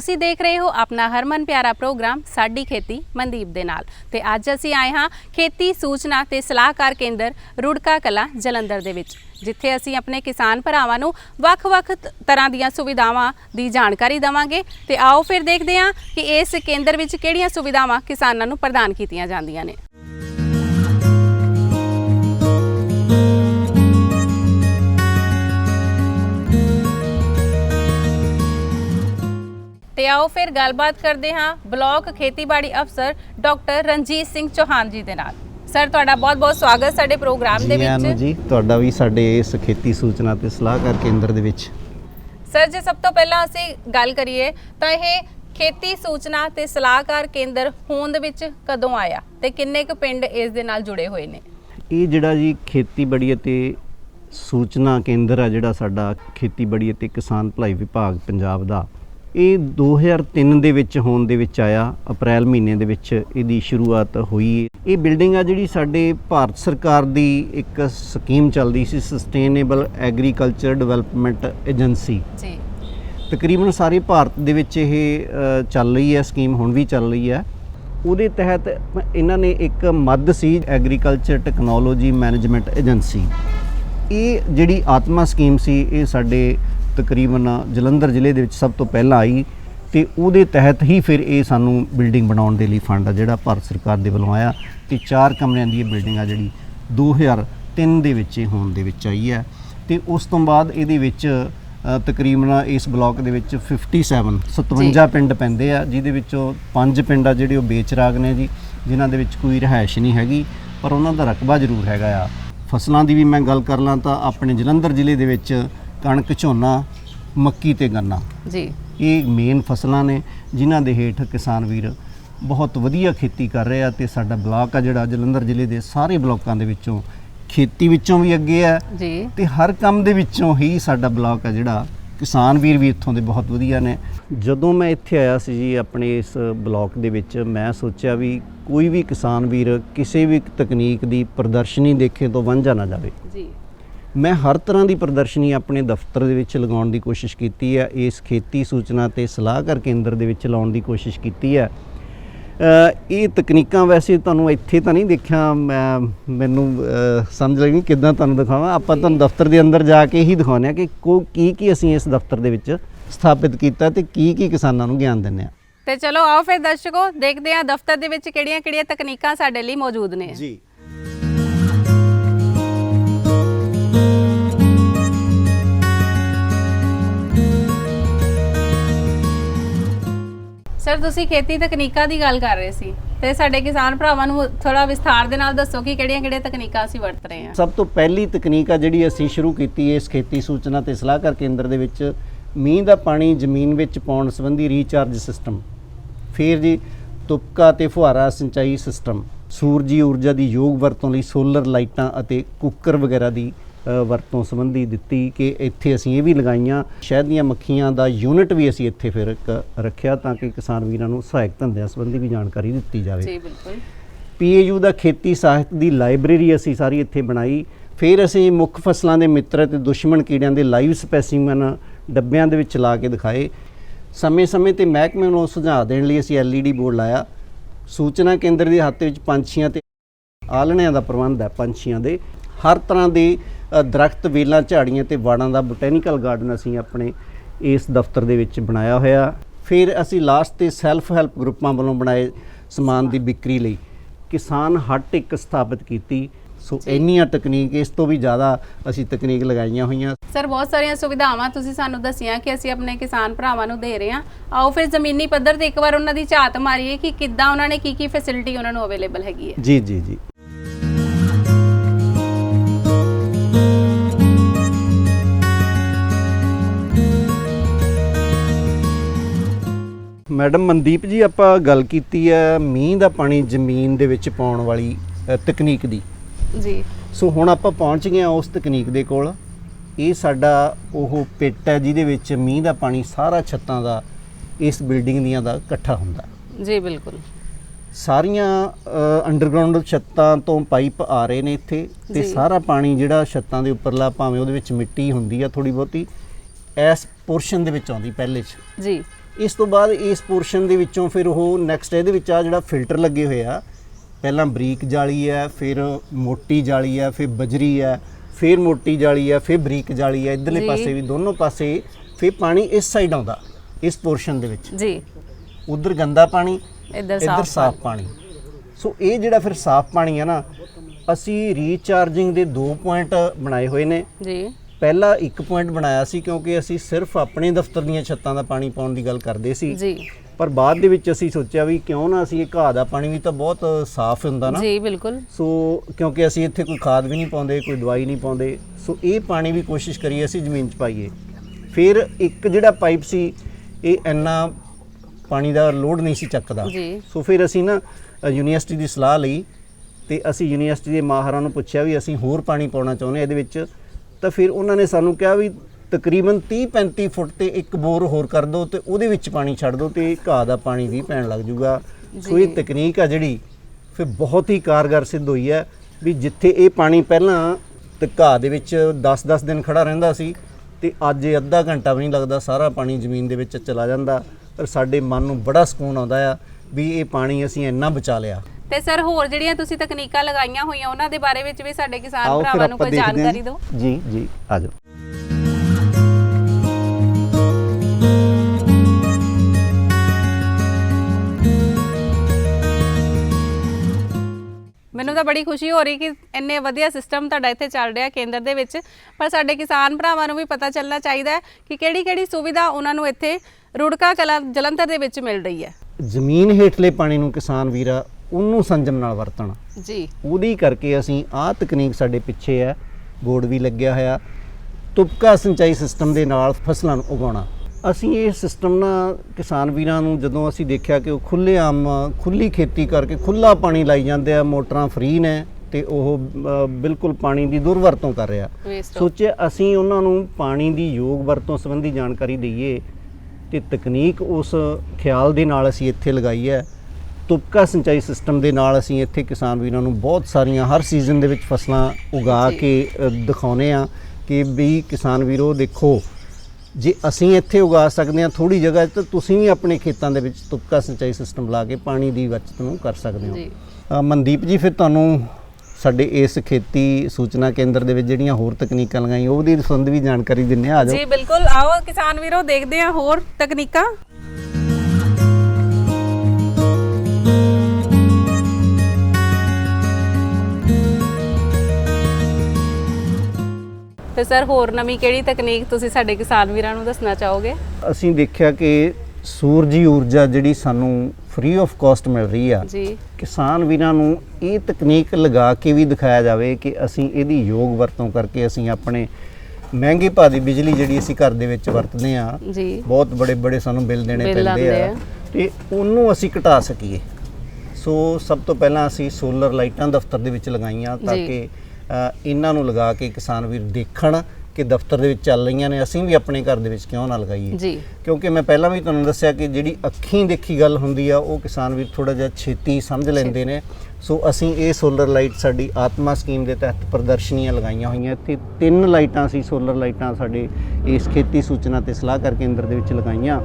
ਤੁਸੀਂ ਦੇਖ ਰਹੇ ਹੋ ਆਪਣਾ ਹਰਮਨ ਪਿਆਰਾ ਪ੍ਰੋਗਰਾਮ ਸਾਡੀ ਖੇਤੀ ਮਨਦੀਪ ਦੇ ਨਾਲ। ਤੇ ਅੱਜ ਅਸੀਂ ਆਏ ਹਾਂ ਖੇਤੀ ਸੂਚਨਾ ਤੇ ਸਲਾਹਕਾਰ ਕੇਂਦਰ ਰੁੜਕਾ ਕਲਾ ਜਲੰਧਰ ਦੇ ਵਿੱਚ, ਜਿੱਥੇ ਅਸੀਂ ਆਪਣੇ ਕਿਸਾਨ ਭਰਾਵਾਂ ਨੂੰ ਵੱਖ-ਵੱਖ ਤਰ੍ਹਾਂ ਦੀਆਂ ਸੁਵਿਧਾਵਾਂ ਦੀ ਜਾਣਕਾਰੀ ਦਵਾਂਗੇ। ਤੇ ਆਓ ਫਿਰ ਦੇਖਦੇ ਹਾਂ ਕਿ ਇਸ ਕੇਂਦਰ ਵਿੱਚ ਕਿਹੜੀਆਂ ਸੁਵਿਧਾਵਾਂ ਕਿਸਾਨਾਂ ਨੂੰ ਪ੍ਰਦਾਨ ਕੀਤੀਆਂ ਜਾਂਦੀਆਂ ਨੇ। ਤੇ ਆਓ ਫਿਰ ਗੱਲਬਾਤ ਕਰਦੇ ਹਾਂ ਬਲਾਕ ਖੇਤੀਬਾੜੀ ਅਫਸਰ ਡਾਕਟਰ ਰਣਜੀਤ ਸਿੰਘ ਚੌਹਾਨ ਜੀ ਦੇ ਨਾਲ। ਸਰ ਤੁਹਾਡਾ ਬਹੁਤ-ਬਹੁਤ ਸਵਾਗਤ ਸਾਡੇ ਪ੍ਰੋਗਰਾਮ ਦੇ ਜੀ ਵਿੱਚ। ਜੀ ਤੁਹਾਡਾ ਵੀ ਸਾਡੇ ਇਸ ਖੇਤੀ ਸੂਚਨਾ ਤੇ ਸਲਾਹਕਾਰ ਕੇਂਦਰ ਦੇ ਵਿੱਚ। ਸਰ ਜੇ ਸਭ ਤੋਂ ਪਹਿਲਾਂ ਅਸੀਂ ਗੱਲ ਕਰੀਏ ਤਾਂ ਇਹ ਖੇਤੀ ਸੂਚਨਾ ਤੇ ਸਲਾਹਕਾਰ ਕੇਂਦਰ ਹੋਂਦ ਵਿੱਚ ਕਦੋਂ ਆਇਆ ਤੇ ਕਿੰਨੇ ਕੁ ਪਿੰਡ ਇਸ ਦੇ ਨਾਲ ਜੁੜੇ ਹੋਏ ਨੇ? ਇਹ ਜਿਹੜਾ ਜੀ ਖੇਤੀਬਾੜੀ ਅਤੇ ਸੂਚਨਾ ਕੇਂਦਰ ਆ ਜਿਹੜਾ ਸਾਡਾ ਖੇਤੀਬਾੜੀ ਅਤੇ ਕਿਸਾਨ ਭਲਾਈ ਵਿਭਾਗ ਪੰਜਾਬ ਦਾ ਇਹ 2003 ਦੇ ਵਿੱਚ ਹੋਣ ਦੇ ਵਿੱਚ ਆਇਆ ਅਪ੍ਰੈਲ ਮਹੀਨੇ ਦੇ ਵਿੱਚ ਇਹਦੀ ਸ਼ੁਰੂਆਤ ਹੋਈ ਇਹ ਬਿਲਡਿੰਗ ਆ ਜਿਹੜੀ ਸਾਡੇ ਭਾਰਤ ਸਰਕਾਰ ਦੀ ਇੱਕ ਸਕੀਮ ਚੱਲਦੀ ਸੀ ਸਸਟੇਨੇਬਲ ਐਗਰੀਕਲਚਰ ਡਿਵੈਲਪਮੈਂਟ ਏਜੰਸੀ ਜੀ। ਤਕਰੀਬਨ ਸਾਰੇ ਭਾਰਤ ਦੇ ਵਿੱਚ ਇਹ ਚੱਲ ਰਹੀ ਹੈ ਸਕੀਮ ਹੁਣ ਵੀ ਚੱਲ ਰਹੀ ਹੈ। ਉਹਦੇ ਤਹਿਤ ਇਹਨਾਂ ਨੇ ਇੱਕ ਮੱਧ ਸੀ ਐਗਰੀਕਲਚਰ ਟੈਕਨੋਲੋਜੀ ਮੈਨੇਜਮੈਂਟ ਏਜੰਸੀ ਇਹ ਜਿਹੜੀ ਆਤਮਾ ਸਕੀਮ ਸੀ ਇਹ ਸਾਡੇ ਤਕਰੀਬਨ ਜਲੰਧਰ ਜ਼ਿਲ੍ਹੇ ਦੇ ਵਿੱਚ ਸਭ ਤੋਂ ਪਹਿਲਾਂ ਆਈ ਤੇ ਉਹਦੇ ਤਹਿਤ ਹੀ ਫਿਰ ਇਹ ਸਾਨੂੰ ਬਿਲਡਿੰਗ ਬਣਾਉਣ ਦੇ ਲਈ ਫੰਡ ਆ ਜਿਹੜਾ ਭਾਰਤ ਸਰਕਾਰ ਦੇ ਵੱਲੋਂ ਆਇਆ ਤੇ ਚਾਰ ਕਮਰਿਆਂ ਦੀ ਇਹ ਬਿਲਡਿੰਗ ਆ ਜਿਹੜੀ 2003 ਦੇ ਵਿੱਚ ਇਹ ਹੋਣ ਦੇ ਵਿੱਚ ਆਈ ਹੈ। ਤੇ ਉਸ ਤੋਂ ਬਾਅਦ ਇਹਦੇ ਵਿੱਚ ਤਕਰੀਬਨ ਇਸ ਬਲਾਕ ਦੇ ਵਿੱਚ 57 57 ਪਿੰਡ ਪੈਂਦੇ ਆ ਜਿਹਦੇ ਵਿੱਚੋਂ ਪੰਜ ਪਿੰਡ ਆ ਜਿਹੜੇ ਉਹ ਬੇਚਰਾਗ ਨੇ ਜੀ ਜਿਨ੍ਹਾਂ ਦੇ ਵਿੱਚ ਕੋਈ ਰਿਹਾਇਸ਼ ਨਹੀਂ ਹੈਗੀ ਪਰ ਉਹਨਾਂ ਦਾ ਰਕਬਾ ਜ਼ਰੂਰ ਹੈਗਾ ਆ। ਫਸਲਾਂ ਦੀ ਵੀ ਮੈਂ ਗੱਲ ਕਰ ਲਾਂ ਤਾਂ ਆਪਣੇ ਜਲੰਧਰ ਜ਼ਿਲ੍ਹੇ ਦੇ ਵਿੱਚ ਕਣਕ ਝੋਨਾ ਮੱਕੀ ਤੇ ਗੰਨਾ। ਜੀ। ਇਹ ਮੇਨ ਫਸਲਾਂ ਨੇ ਜਿਨ੍ਹਾਂ ਦੇ ਹੇਠ ਕਿਸਾਨ ਵੀਰ ਬਹੁਤ ਵਧੀਆ ਖੇਤੀ ਕਰ ਰਹੇ ਆ ਤੇ ਸਾਡਾ ਬਲਾਕ ਆ ਜਿਹੜਾ ਜਲੰਧਰ ਜ਼ਿਲ੍ਹੇ ਦੇ ਸਾਰੇ ਬਲਾਕਾਂ ਦੇ ਵਿੱਚੋਂ ਖੇਤੀ ਵਿੱਚੋਂ ਵੀ ਅੱਗੇ ਆ। ਜੀ। ਤੇ ਹਰ ਕੰਮ ਦੇ ਵਿੱਚੋਂ ਹੀ ਸਾਡਾ ਬਲਾਕ ਆ ਜਿਹੜਾ ਕਿਸਾਨ ਵੀਰ ਵੀ ਇੱਥੋਂ ਦੇ ਬਹੁਤ ਵਧੀਆ ਨੇ। ਜਦੋਂ ਮੈਂ ਇੱਥੇ ਆਇਆ ਸੀ ਜੀ ਆਪਣੇ ਇਸ ਬਲਾਕ ਦੇ ਵਿੱਚ ਮੈਂ ਸੋਚਿਆ ਵੀ ਕੋਈ ਵੀ ਕਿਸਾਨ ਵੀਰ ਕਿਸੇ ਵੀ ਤਕਨੀਕ ਦੀ ਪ੍ਰਦਰਸ਼ਨੀ ਦੇਖੇ ਤੋਂ ਵਾਂਝਾ ਨਾ ਜਾਵੇ। ਜੀ। ਮੈਂ ਹਰ ਤਰ੍ਹਾਂ ਦੀ ਪ੍ਰਦਰਸ਼ਨੀ ਆਪਣੇ ਦਫ਼ਤਰ ਦੇ ਵਿੱਚ ਲਗਾਉਣ ਦੀ ਕੋਸ਼ਿਸ਼ ਕੀਤੀ ਹੈ ਇਸ ਖੇਤੀ ਸੂਚਨਾ ਤੇ ਸਲਾਹਕਾਰ ਕੇਂਦਰ ਦੇ ਵਿੱਚ ਲਾਉਣ ਦੀ ਕੋਸ਼ਿਸ਼ ਕੀਤੀ ਹੈ। ਇਹ ਤਕਨੀਕਾਂ ਵੈਸੇ ਤੁਹਾਨੂੰ ਇੱਥੇ ਤਾਂ ਨਹੀਂ ਦੇਖਿਆ ਮੈਂ ਮੈਨੂੰ ਸਮਝ ਲੱਗੀ ਕਿਦਾਂ ਤੁਹਾਨੂੰ ਦਿਖਾਵਾਂ। ਆਪਾਂ ਤੁਹਾਨੂੰ ਦਫ਼ਤਰ ਦੇ ਅੰਦਰ ਜਾ ਕੇ ਹੀ ਦਿਖਾਉਂਦੇ ਹਾਂ ਕਿ ਕੋ ਕੀ ਕੀ ਅਸੀਂ ਇਸ ਦਫ਼ਤਰ ਦੇ ਵਿੱਚ ਸਥਾਪਿਤ ਕੀਤਾ ਤੇ ਕੀ ਕੀ ਕਿਸਾਨਾਂ ਨੂੰ ਗਿਆਨ ਦਿੰਦੇ ਹਾਂ। ਤੇ ਚਲੋ ਆਓ ਫਿਰ ਦਰਸ਼ਕੋ ਦੇਖਦੇ ਹਾਂ ਦਫ਼ਤਰ ਦੇ ਵਿੱਚ ਕਿਹੜੀਆਂ-ਕਿਹੜੀਆਂ ਤਕਨੀਕਾਂ ਸਾਡੇ ਲਈ ਮੌਜੂਦ ਨੇ। ਜੀ। ਸਰ, ਤੁਸੀਂ ਖੇਤੀ ਤਕਨੀਕਾਂ ਦੀ ਗੱਲ ਕਰ ਰਹੇ ਸੀ ਤੇ ਸਾਡੇ ਕਿਸਾਨ ਭਰਾਵਾਂ ਨੂੰ ਥੋੜਾ ਵਿਸਥਾਰ ਦੇ ਨਾਲ ਦੱਸੋ ਕਿ ਕਿਹੜੀਆਂ-ਕਿਹੜੀਆਂ ਤਕਨੀਕਾਂ ਅਸੀਂ ਵਰਤ ਰਹੇ ਹਾਂ। ਸਭ ਤੋਂ ਪਹਿਲੀ ਤਕਨੀਕ ਆ ਜਿਹੜੀ ਅਸੀਂ ਸ਼ੁਰੂ ਕੀਤੀ ਇਸ ਖੇਤੀ ਸੂਚਨਾ ਤੇ ਸਲਾਹਕਾਰ ਕੇਂਦਰ ਦੇ ਵਿੱਚ, ਮੀਂਹ ਦਾ ਪਾਣੀ ਜ਼ਮੀਨ ਵਿੱਚ ਪਾਉਣ ਸੰਬੰਧੀ ਰੀਚਾਰਜ ਸਿਸਟਮ ਫਿਰ ਜੀ, ਤੁਪਕਾ ਤੇ ਫੁਹਾਰਾ ਸਿੰਚਾਈ ਸਿਸਟਮ ਸੂਰਜੀ ਊਰਜਾ ਦੀ ਯੋਗ ਵਰਤੋਂ ਲਈ ਸੋਲਰ ਲਾਈਟਾਂ ਅਤੇ ਕੁੱਕਰ ਵਗੈਰਾ ਦੀ ਵਰਤੋਂ ਸੰਬੰਧੀ ਦਿੱਤੀ ਕਿ ਇੱਥੇ ਅਸੀਂ ਇਹ ਵੀ ਲਗਾਈਆਂ ਸ਼ਹਿਦ ਦੀਆਂ ਮੱਖੀਆਂ ਦਾ ਯੂਨਿਟ ਵੀ ਅਸੀਂ ਇੱਥੇ ਫਿਰ ਰੱਖਿਆ ਤਾਂ ਕਿ ਕਿਸਾਨ ਵੀਰਾਂ ਨੂੰ ਸਹਾਇਕ ਧੰਦਿਆਂ ਸੰਬੰਧੀ ਵੀ ਜਾਣਕਾਰੀ ਦਿੱਤੀ ਜਾਵੇ। ਜੀ ਬਿਲਕੁਲ। ਪੀਏਯੂ ਦਾ ਖੇਤੀ ਸਾਹਿਤ ਦੀ ਲਾਇਬ੍ਰੇਰੀ ਅਸੀਂ ਸਾਰੀ ਇੱਥੇ ਬਣਾਈ। ਫਿਰ ਅਸੀਂ ਮੁੱਖ ਫਸਲਾਂ ਦੇ ਮਿੱਤਰ ਤੇ ਦੁਸ਼ਮਣ ਕੀੜਿਆਂ ਦੇ ਲਾਈਵ ਸਪੈਸੀਮਨ ਡੱਬਿਆਂ ਦੇ ਵਿੱਚ ਲਾ ਕੇ ਦਿਖਾਏ। ਸਮੇਂ-ਸਮੇਂ ਤੇ ਮਹਿਕਮੇ ਨੂੰ ਸੁਝਾਅ ਦੇਣ ਲਈ ਅਸੀਂ ਐਲਈਡੀ ਬੋਰਡ ਲਾਇਆ। ਸੂਚਨਾ ਕੇਂਦਰ ਦੇ ਹੱਥ ਵਿੱਚ ਪੰਛੀਆਂ ਤੇ ਆਲਣਿਆਂ ਦਾ ਪ੍ਰਬੰਧ ਹੈ ਪੰਛੀਆਂ ਦੇ। ਹਰ ਤਰ੍ਹਾਂ ਦੇ ਦਰਖਤ ਵੇਲਾਂ ਝਾੜੀਆਂ ਤੇ ਵਾੜਾਂ ਦਾ ਬੋਟੈਨੀਕਲ ਗਾਰਡਨ ਅਸੀਂ ਆਪਣੇ ਇਸ ਦਫ਼ਤਰ ਦੇ ਵਿੱਚ ਬਣਾਇਆ ਹੋਇਆ। ਫਿਰ ਅਸੀਂ ਲਾਸਟ ਤੇ ਸੈਲਫ ਹੈਲਪ ਗਰੁੱਪਾਂ ਵੱਲੋਂ ਬਣਾਏ ਸਮਾਨ ਦੀ ਵਿਕਰੀ ਲਈ। ਕਿਸਾਨ ਹੱਟ ਇੱਕ ਸਥਾਪਿਤ ਕੀਤੀ। ਸੋ ਇੰਨੀਆਂ ਤਕਨੀਕ ਇਸ ਤੋਂ ਵੀ ਜ਼ਿਆਦਾ ਅਸੀਂ ਤਕਨੀਕ ਲਗਾਈਆਂ ਹੋਈਆਂ। ਸਰ ਬਹੁਤ ਸਾਰੀਆਂ ਸੁਵਿਧਾਵਾਂ ਤੁਸੀਂ ਸਾਨੂੰ ਦੱਸੀਆਂ ਕਿ ਅਸੀਂ ਆਪਣੇ ਕਿਸਾਨ ਭਰਾਵਾਂ ਨੂੰ ਦੇ ਰਹੇ ਹਾਂ। ਆਓ ਫਿਰ ਜ਼ਮੀਨੀ ਪੱਧਰ ਤੇ ਇੱਕ ਵਾਰ ਉਹਨਾਂ ਦੀ ਝਾਤ ਮਾਰੀਏ ਕਿ ਕਿੱਦਾਂ ਉਹਨਾਂ ਨੇ ਕੀ ਕੀ ਫੈਸਿਲਿਟੀ ਉਹਨਾਂ ਨੂੰ ਅਵੇਲੇਬਲ ਹੈਗੀ ਹੈ। ਜੀ ਜੀ ਜੀ। ਮੈਡਮ ਮਨਦੀਪ ਜੀ ਆਪਾਂ ਗੱਲ ਕੀਤੀ ਹੈ ਮੀਂਹ ਦਾ ਪਾਣੀ ਜ਼ਮੀਨ ਦੇ ਵਿੱਚ ਪਾਉਣ ਵਾਲੀ ਤਕਨੀਕ ਦੀ। ਜੀ। ਸੋ ਹੁਣ ਆਪਾਂ ਪਹੁੰਚ ਗਏ ਹਾਂ ਉਸ ਤਕਨੀਕ ਦੇ ਕੋਲ। ਇਹ ਸਾਡਾ ਉਹ ਪਿੱਟ ਹੈ ਜਿਹਦੇ ਵਿੱਚ ਮੀਂਹ ਦਾ ਪਾਣੀ ਸਾਰਾ ਛੱਤਾਂ ਦਾ ਇਸ ਬਿਲਡਿੰਗ ਦੀਆਂ ਦਾ ਇਕੱਠਾ ਹੁੰਦਾ। ਜੀ ਬਿਲਕੁਲ। ਸਾਰੀਆਂ ਅੰਡਰਗਰਾਉਂਡ ਛੱਤਾਂ ਤੋਂ ਪਾਈਪ ਆ ਰਹੇ ਨੇ ਇੱਥੇ ਤੇ। ਸਾਰਾ ਪਾਣੀ ਜਿਹੜਾ ਛੱਤਾਂ ਦੇ ਉੱਪਰਲਾ ਭਾਵੇਂ ਉਹਦੇ ਵਿੱਚ ਮਿੱਟੀ ਹੁੰਦੀ ਆ ਥੋੜੀ ਬਹੁਤੀ ਇਸ ਪੋਰਸ਼ਨ ਦੇ ਵਿੱਚ ਆਉਂਦੀ ਪਹਿਲੇ ਚ। ਜੀ। ਇਸ ਤੋਂ ਬਾਅਦ ਇਸ ਪੋਰਸ਼ਨ ਦੇ ਵਿੱਚੋਂ ਫਿਰ ਉਹ ਨੈਕਸਟ ਇਹਦੇ ਵਿੱਚ ਆ ਜਿਹੜਾ ਫਿਲਟਰ ਲੱਗੇ ਹੋਏ ਆ। ਪਹਿਲਾਂ ਬਰੀਕ ਜਾਲੀ ਹੈ ਫਿਰ ਮੋਟੀ ਜਾਲੀ ਹੈ ਫਿਰ ਬਜਰੀ ਹੈ ਫਿਰ ਮੋਟੀ ਜਾਲੀ ਹੈ ਫਿਰ ਬਰੀਕ ਜਾਲੀ ਹੈ ਇਧਰਲੇ। ਪਾਸੇ ਵੀ ਦੋਨੋਂ ਪਾਸੇ ਫਿਰ ਪਾਣੀ ਇਸ ਸਾਈਡ ਆਉਂਦਾ ਇਸ ਪੋਰਸ਼ਨ ਦੇ ਵਿੱਚ। ਜੀ। ਉਧਰ ਗੰਦਾ ਪਾਣੀ ਇੱਧਰ ਸਾਫ਼ ਪਾਣੀ। ਸੋ ਇਹ ਜਿਹੜਾ ਫਿਰ ਸਾਫ਼ ਪਾਣੀ ਹੈ ਨਾ ਅਸੀਂ ਰੀਚਾਰਜਿੰਗ ਦੇ ਦੋ ਪੁਆਇੰਟ ਬਣਾਏ ਹੋਏ ਨੇ। ਜੀ। ਪਹਿਲਾ ਇੱਕ ਪੁਆਇੰਟ ਬਣਾਇਆ ਸੀ ਕਿਉਂਕਿ ਅਸੀਂ ਸਿਰਫ ਆਪਣੇ ਦਫ਼ਤਰ ਦੀਆਂ ਛੱਤਾਂ ਦਾ ਪਾਣੀ ਪਾਉਣ ਦੀ ਗੱਲ ਕਰਦੇ ਸੀ। ਜੀ। ਪਰ ਬਾਅਦ ਦੇ ਵਿੱਚ ਅਸੀਂ ਸੋਚਿਆ ਵੀ ਕਿਉਂ ਨਾ ਅਸੀਂ ਇਹ ਘਾਹ ਦਾ ਪਾਣੀ ਵੀ ਤਾਂ ਬਹੁਤ ਸਾਫ਼ ਹੁੰਦਾ ਨਾ। ਜੀ ਬਿਲਕੁਲ। ਸੋ ਕਿਉਂਕਿ ਅਸੀਂ ਇੱਥੇ ਕੋਈ ਖਾਦ ਵੀ ਨਹੀਂ ਪਾਉਂਦੇ ਕੋਈ ਦਵਾਈ ਨਹੀਂ ਪਾਉਂਦੇ। ਸੋ ਇਹ ਪਾਣੀ ਵੀ ਕੋਸ਼ਿਸ਼ ਕਰੀਏ ਅਸੀਂ ਜ਼ਮੀਨ 'ਚ ਪਾਈਏ। ਫਿਰ ਇੱਕ ਜਿਹੜਾ ਪਾਈਪ ਸੀ ਇਹ ਇੰਨਾ ਪਾਣੀ ਦਾ ਲੋਡ ਨਹੀਂ ਸੀ ਚੱਕਦਾ। ਸੋ ਫਿਰ ਅਸੀਂ ਨਾ ਯੂਨੀਵਰਸਿਟੀ ਦੀ ਸਲਾਹ ਲਈ ਤੇ ਅਸੀਂ ਯੂਨੀਵਰਸਿਟੀ ਦੇ ਮਾਹਰਾਂ ਨੂੰ ਪੁੱਛਿਆ ਵੀ ਅਸੀਂ ਹੋਰ ਪਾਣੀ ਪਾਉਣਾ ਚਾਹੁੰਦੇ ਹਾਂ। ਇਹਦੇ ਵਿੱਚ ਤਾਂ ਫਿਰ ਉਹਨਾਂ ਨੇ ਸਾਨੂੰ ਕਿਹਾ ਵੀ ਤਕਰੀਬਨ 30 35 ਫੁੱਟ ਤੇ ਇੱਕ ਬੋਰ ਹੋਰ ਕਰ ਦਿਓ ਤੇ ਉਹਦੇ ਵਿੱਚ ਪਾਣੀ ਛੱਡ ਦਿਓ ਤੇ ਘਾਹ ਦਾ ਪਾਣੀ ਵੀ ਪੈਣ ਲੱਗ ਜਾਊਗਾ ਸੋ ਇਹ। ਤਕਨੀਕ ਆ ਜਿਹੜੀ ਫਿਰ ਬਹੁਤ ਹੀ ਕਾਰਗਰ ਸਿੱਧ ਹੋਈ ਹੈ ਵੀ ਜਿੱਥੇ ਇਹ ਪਾਣੀ ਪਹਿਲਾਂ ਤੇ ਘਾਹ ਦੇ ਵਿੱਚ 10-10 ਦਿਨ ਖੜਾ ਰਹਿੰਦਾ ਸੀ ਤੇ ਅੱਜ ਇਹ ਅੱਧਾ ਘੰਟਾ ਵੀ ਨਹੀਂ ਲੱਗਦਾ ਸਾਰਾ ਪਾਣੀ ਜ਼ਮੀਨ ਦੇ ਵਿੱਚ ਚਲਾ ਜਾਂਦਾ। ਪਰ ਸਾਡੇ ਮਨ ਨੂੰ ਬੜਾ ਸਕੂਨ ਆਉਂਦਾ ਆ ਵੀ ਇਹ ਪਾਣੀ ਅਸੀਂ ਇੰਨਾ ਬਚਾ ਲਿਆ। ਤੇ ਸਰ ਹੋਰ ਜਿਹੜੀਆਂ ਤੁਸੀਂ ਤਕਨੀਕਾਂ ਲਗਾਈਆਂ ਹੋਈਆਂ ਉਹਨਾਂ ਦੇ ਬਾਰੇ ਵਿੱਚ ਵੀ ਸਾਡੇ ਕਿਸਾਨ ਆਓ ਫਿਰ ਭਰਾਵਾਂ ਨੂੰ ਆਪਾਂ ਕੋਈ ਦੇਖਦੇ ਹਾਂ ਜਾਣਕਾਰੀ ਦਿਓ। ਜੀ ਜੀ ਆ ਜਾਓ। ਮੈਨੂੰ ਤਾਂ ਬੜੀ ਖੁਸ਼ੀ ਹੋ ਰਹੀ ਕਿ ਇੰਨੇ ਵਧੀਆ ਸਿਸਟਮ ਤੁਹਾਡਾ ਇੱਥੇ ਚੱਲ ਰਿਹਾ ਕੇਂਦਰ ਦੇ ਵਿੱਚ। ਪਰ ਸਾਡੇ ਕਿਸਾਨ ਭਰਾਵਾਂ ਨੂੰ ਵੀ ਪਤਾ ਚੱਲਣਾ ਚਾਹੀਦਾ ਹੈ ਕਿ ਕਿਹੜੀ ਕਿਹੜੀ ਸੁਵਿਧਾ ਉਹਨਾਂ ਨੂੰ ਇੱਥੇ ਰੁੜਕਾ ਕਲਾ ਜਲੰਧਰ ਦੇ ਵਿੱਚ ਮਿਲ ਰਹੀ ਹੈ। ਜ਼ਮੀਨ ਹੇਠਲੇ ਪਾਣੀ ਨੂੰ ਕਿਸਾਨ ਵੀਰਾ ਉਹਨੂੰ ਸੰਜਮ ਨਾਲ ਵਰਤਣ। ਜੀ। ਉਹਦੀ ਕਰਕੇ ਅਸੀਂ ਆਹ ਤਕਨੀਕ ਸਾਡੇ ਪਿੱਛੇ ਹੈ। ਬੋਰਡ ਵੀ ਲੱਗਿਆ ਹੋਇਆ। ਤੁਪਕਾ ਸਿੰਚਾਈ ਸਿਸਟਮ ਦੇ ਨਾਲ ਫਸਲਾਂ ਨੂੰ ਉਗਾਉਣਾ। ਅਸੀਂ ਇਹ ਸਿਸਟਮ ਨਾ ਕਿਸਾਨ ਵੀਰਾਂ ਨੂੰ ਜਦੋਂ ਅਸੀਂ ਦੇਖਿਆ ਕਿ ਉਹ ਖੁੱਲੇ ਆਮ ਖੁੱਲੀ ਖੇਤੀ ਕਰਕੇ ਖੁੱਲਾ ਪਾਣੀ ਲਾਈ ਜਾਂਦੇ ਆ ਮੋਟਰਾਂ ਫ੍ਰੀ ਨੇ ਤੇ ਉਹ ਬਿਲਕੁਲ ਪਾਣੀ ਦੀ ਦੁਰਵਰਤੋਂ ਕਰ ਰਿਹਾ। ਸੋਚਿਆ ਅਸੀਂ ਉਹਨਾਂ ਨੂੰ ਪਾਣੀ ਦੀ ਯੋਗ ਵਰਤੋਂ ਸੰਬੰਧੀ ਜਾਣਕਾਰੀ ਦਈਏ ਤੇ ਤਕਨੀਕ ਉਸ ਖਿਆਲ ਦੇ ਨਾਲ ਅਸੀਂ ਇੱਥੇ ਲਗਾਈ ਹੈ। ਤੁਪਕਾ ਸਿੰਚਾਈ ਸਿਸਟਮ ਦੇ ਨਾਲ ਅਸੀਂ ਇੱਥੇ ਕਿਸਾਨ ਵੀਰਾਂ ਨੂੰ ਬਹੁਤ ਸਾਰੀਆਂ ਹਰ ਸੀਜ਼ਨ ਦੇ ਵਿੱਚ ਫਸਲਾਂ ਉਗਾ। ਕੇ ਦਿਖਾਉਨੇ ਆ ਕਿ ਵੀ ਕਿਸਾਨ ਵੀਰੋ ਦੇਖੋ ਜੇ ਅਸੀਂ ਇੱਥੇ ਉਗਾ ਸਕਦੇ ਹਾਂ ਥੋੜੀ ਜਗ੍ਹਾ ਤਾਂ ਤੁਸੀਂ ਵੀ ਆਪਣੇ ਖੇਤਾਂ ਦੇ ਵਿੱਚ ਤੁਪਕਾ ਸਿੰਚਾਈ ਸਿਸਟਮ ਲਾ ਕੇ ਪਾਣੀ ਦੀ ਬਚਤ ਨੂੰ ਕਰ ਸਕਦੇ ਹੋ। ਮਨਦੀਪ ਜੀ ਫਿਰ ਤੁਹਾਨੂੰ ਸਾਡੇ ਇਸ ਖੇਤੀ ਸੂਚਨਾ ਕੇਂਦਰ ਦੇ ਵਿੱਚ ਜਿਹੜੀਆਂ ਹੋਰ ਤਕਨੀਕਾਂ ਲਗਾਈਆਂ ਉਹਦੀ ਸੰਬੰਧ ਵੀ ਜਾਣਕਾਰੀ ਦਿੰਨੇ ਆ ਆ ਜੀ ਬਿਲਕੁਲ। ਆਓ ਕਿਸਾਨ ਵੀਰੋ ਦੇਖਦੇ ਹਾਂ ਹੋਰ ਤਕਨੀਕਾਂ। ਤੇ ਸਰ ਹੋਰ ਨਵੀਂ ਕਿਹੜੀ ਤਕਨੀਕ ਤੁਸੀਂ ਸਾਡੇ ਕਿਸਾਨ ਵੀਰਾਂ ਨੂੰ ਦੱਸਣਾ ਚਾਹੋਗੇ? ਅਸੀਂ ਦੇਖਿਆ ਕਿ ਸੂਰਜੀ ਊਰਜਾ ਜਿਹੜੀ ਸਾਨੂੰ ਫ੍ਰੀ ਆਫ ਕਾਸਟ ਮਿਲ ਰਹੀ ਆ। ਜੀ। ਕਿਸਾਨ ਵੀਰਾਂ ਨੂੰ ਇਹ ਤਕਨੀਕ ਲਗਾ ਕੇ ਵੀ ਦਿਖਾਇਆ ਜਾਵੇ ਕਿ ਅਸੀਂ ਇਹਦੀ ਯੋਗ ਵਰਤੋਂ ਕਰਕੇ ਅਸੀਂ ਆਪਣੇ ਮਹਿੰਗੇ ਭਾਅ ਦੀ ਬਿਜਲੀ ਜਿਹੜੀ ਅਸੀਂ ਘਰ ਦੇ ਵਿੱਚ ਵਰਤਦੇ ਆ ਜੀ। ਬਹੁਤ ਬੜੇ ਬੜੇ ਸਾਨੂੰ ਬਿੱਲ ਦੇਣੇ ਬਿੱਲ ਪੈਂਦੇ ਆਉਂਦੇ ਆ। ਆ। ਤੇ ਉਹਨੂੰ ਅਸੀਂ ਘਟਾ ਸਕੀਏ। ਸੋ ਸਭ ਤੋਂ ਪਹਿਲਾਂ ਅਸੀਂ ਸੋਲਰ ਲਾਈਟਾਂ ਦਫ਼ਤਰ ਦੇ ਵਿੱਚ ਲਗਾਈਆਂ ਤਾਂ ਜੀ। ਕਿ ਇਹਨਾਂ ਨੂੰ ਲਗਾ ਕੇ ਕਿਸਾਨ ਵੀਰ ਦੇਖਣ ਕਿ ਦਫ਼ਤਰ ਦੇ ਵਿੱਚ ਚੱਲ ਰਹੀਆਂ ਨੇ ਅਸੀਂ ਵੀ ਆਪਣੇ ਘਰ ਦੇ ਵਿੱਚ ਕਿਉਂ ਨਾ ਲਗਾਈਏ? ਜੀ। ਕਿਉਂਕਿ ਮੈਂ ਪਹਿਲਾਂ ਵੀ ਤੁਹਾਨੂੰ ਦੱਸਿਆ ਕਿ ਜਿਹੜੀ ਅੱਖੀਂ ਦੇਖੀ ਗੱਲ ਹੁੰਦੀ ਆ ਉਹ ਕਿਸਾਨ ਵੀਰ ਥੋੜਾ ਜਿਹਾ ਛੇਤੀ ਸਮਝ ਲੈਂਦੇ ਨੇ। ਸੋ ਅਸੀਂ ਇਹ ਸੋਲਰ ਲਾਈਟ ਸਾਡੀ ਆਤਮਾ ਸਕੀਮ ਦੇ ਤਹਿਤ ਪ੍ਰਦਰਸ਼ਨੀਆਂ ਲਗਾਈਆਂ ਹੋਈਆਂ ਇੱਥੇ ਤਿੰਨ ਲਾਈਟਾਂ ਸੀ ਸੋਲਰ ਲਾਈਟਾਂ ਸਾਡੇ ਇਸ ਖੇਤੀ ਸੂਚਨਾ ਤੇ ਸਲਾਹਕਾਰ ਕੇਂਦਰ ਦੇ ਵਿੱਚ ਲਗਾਈਆਂ।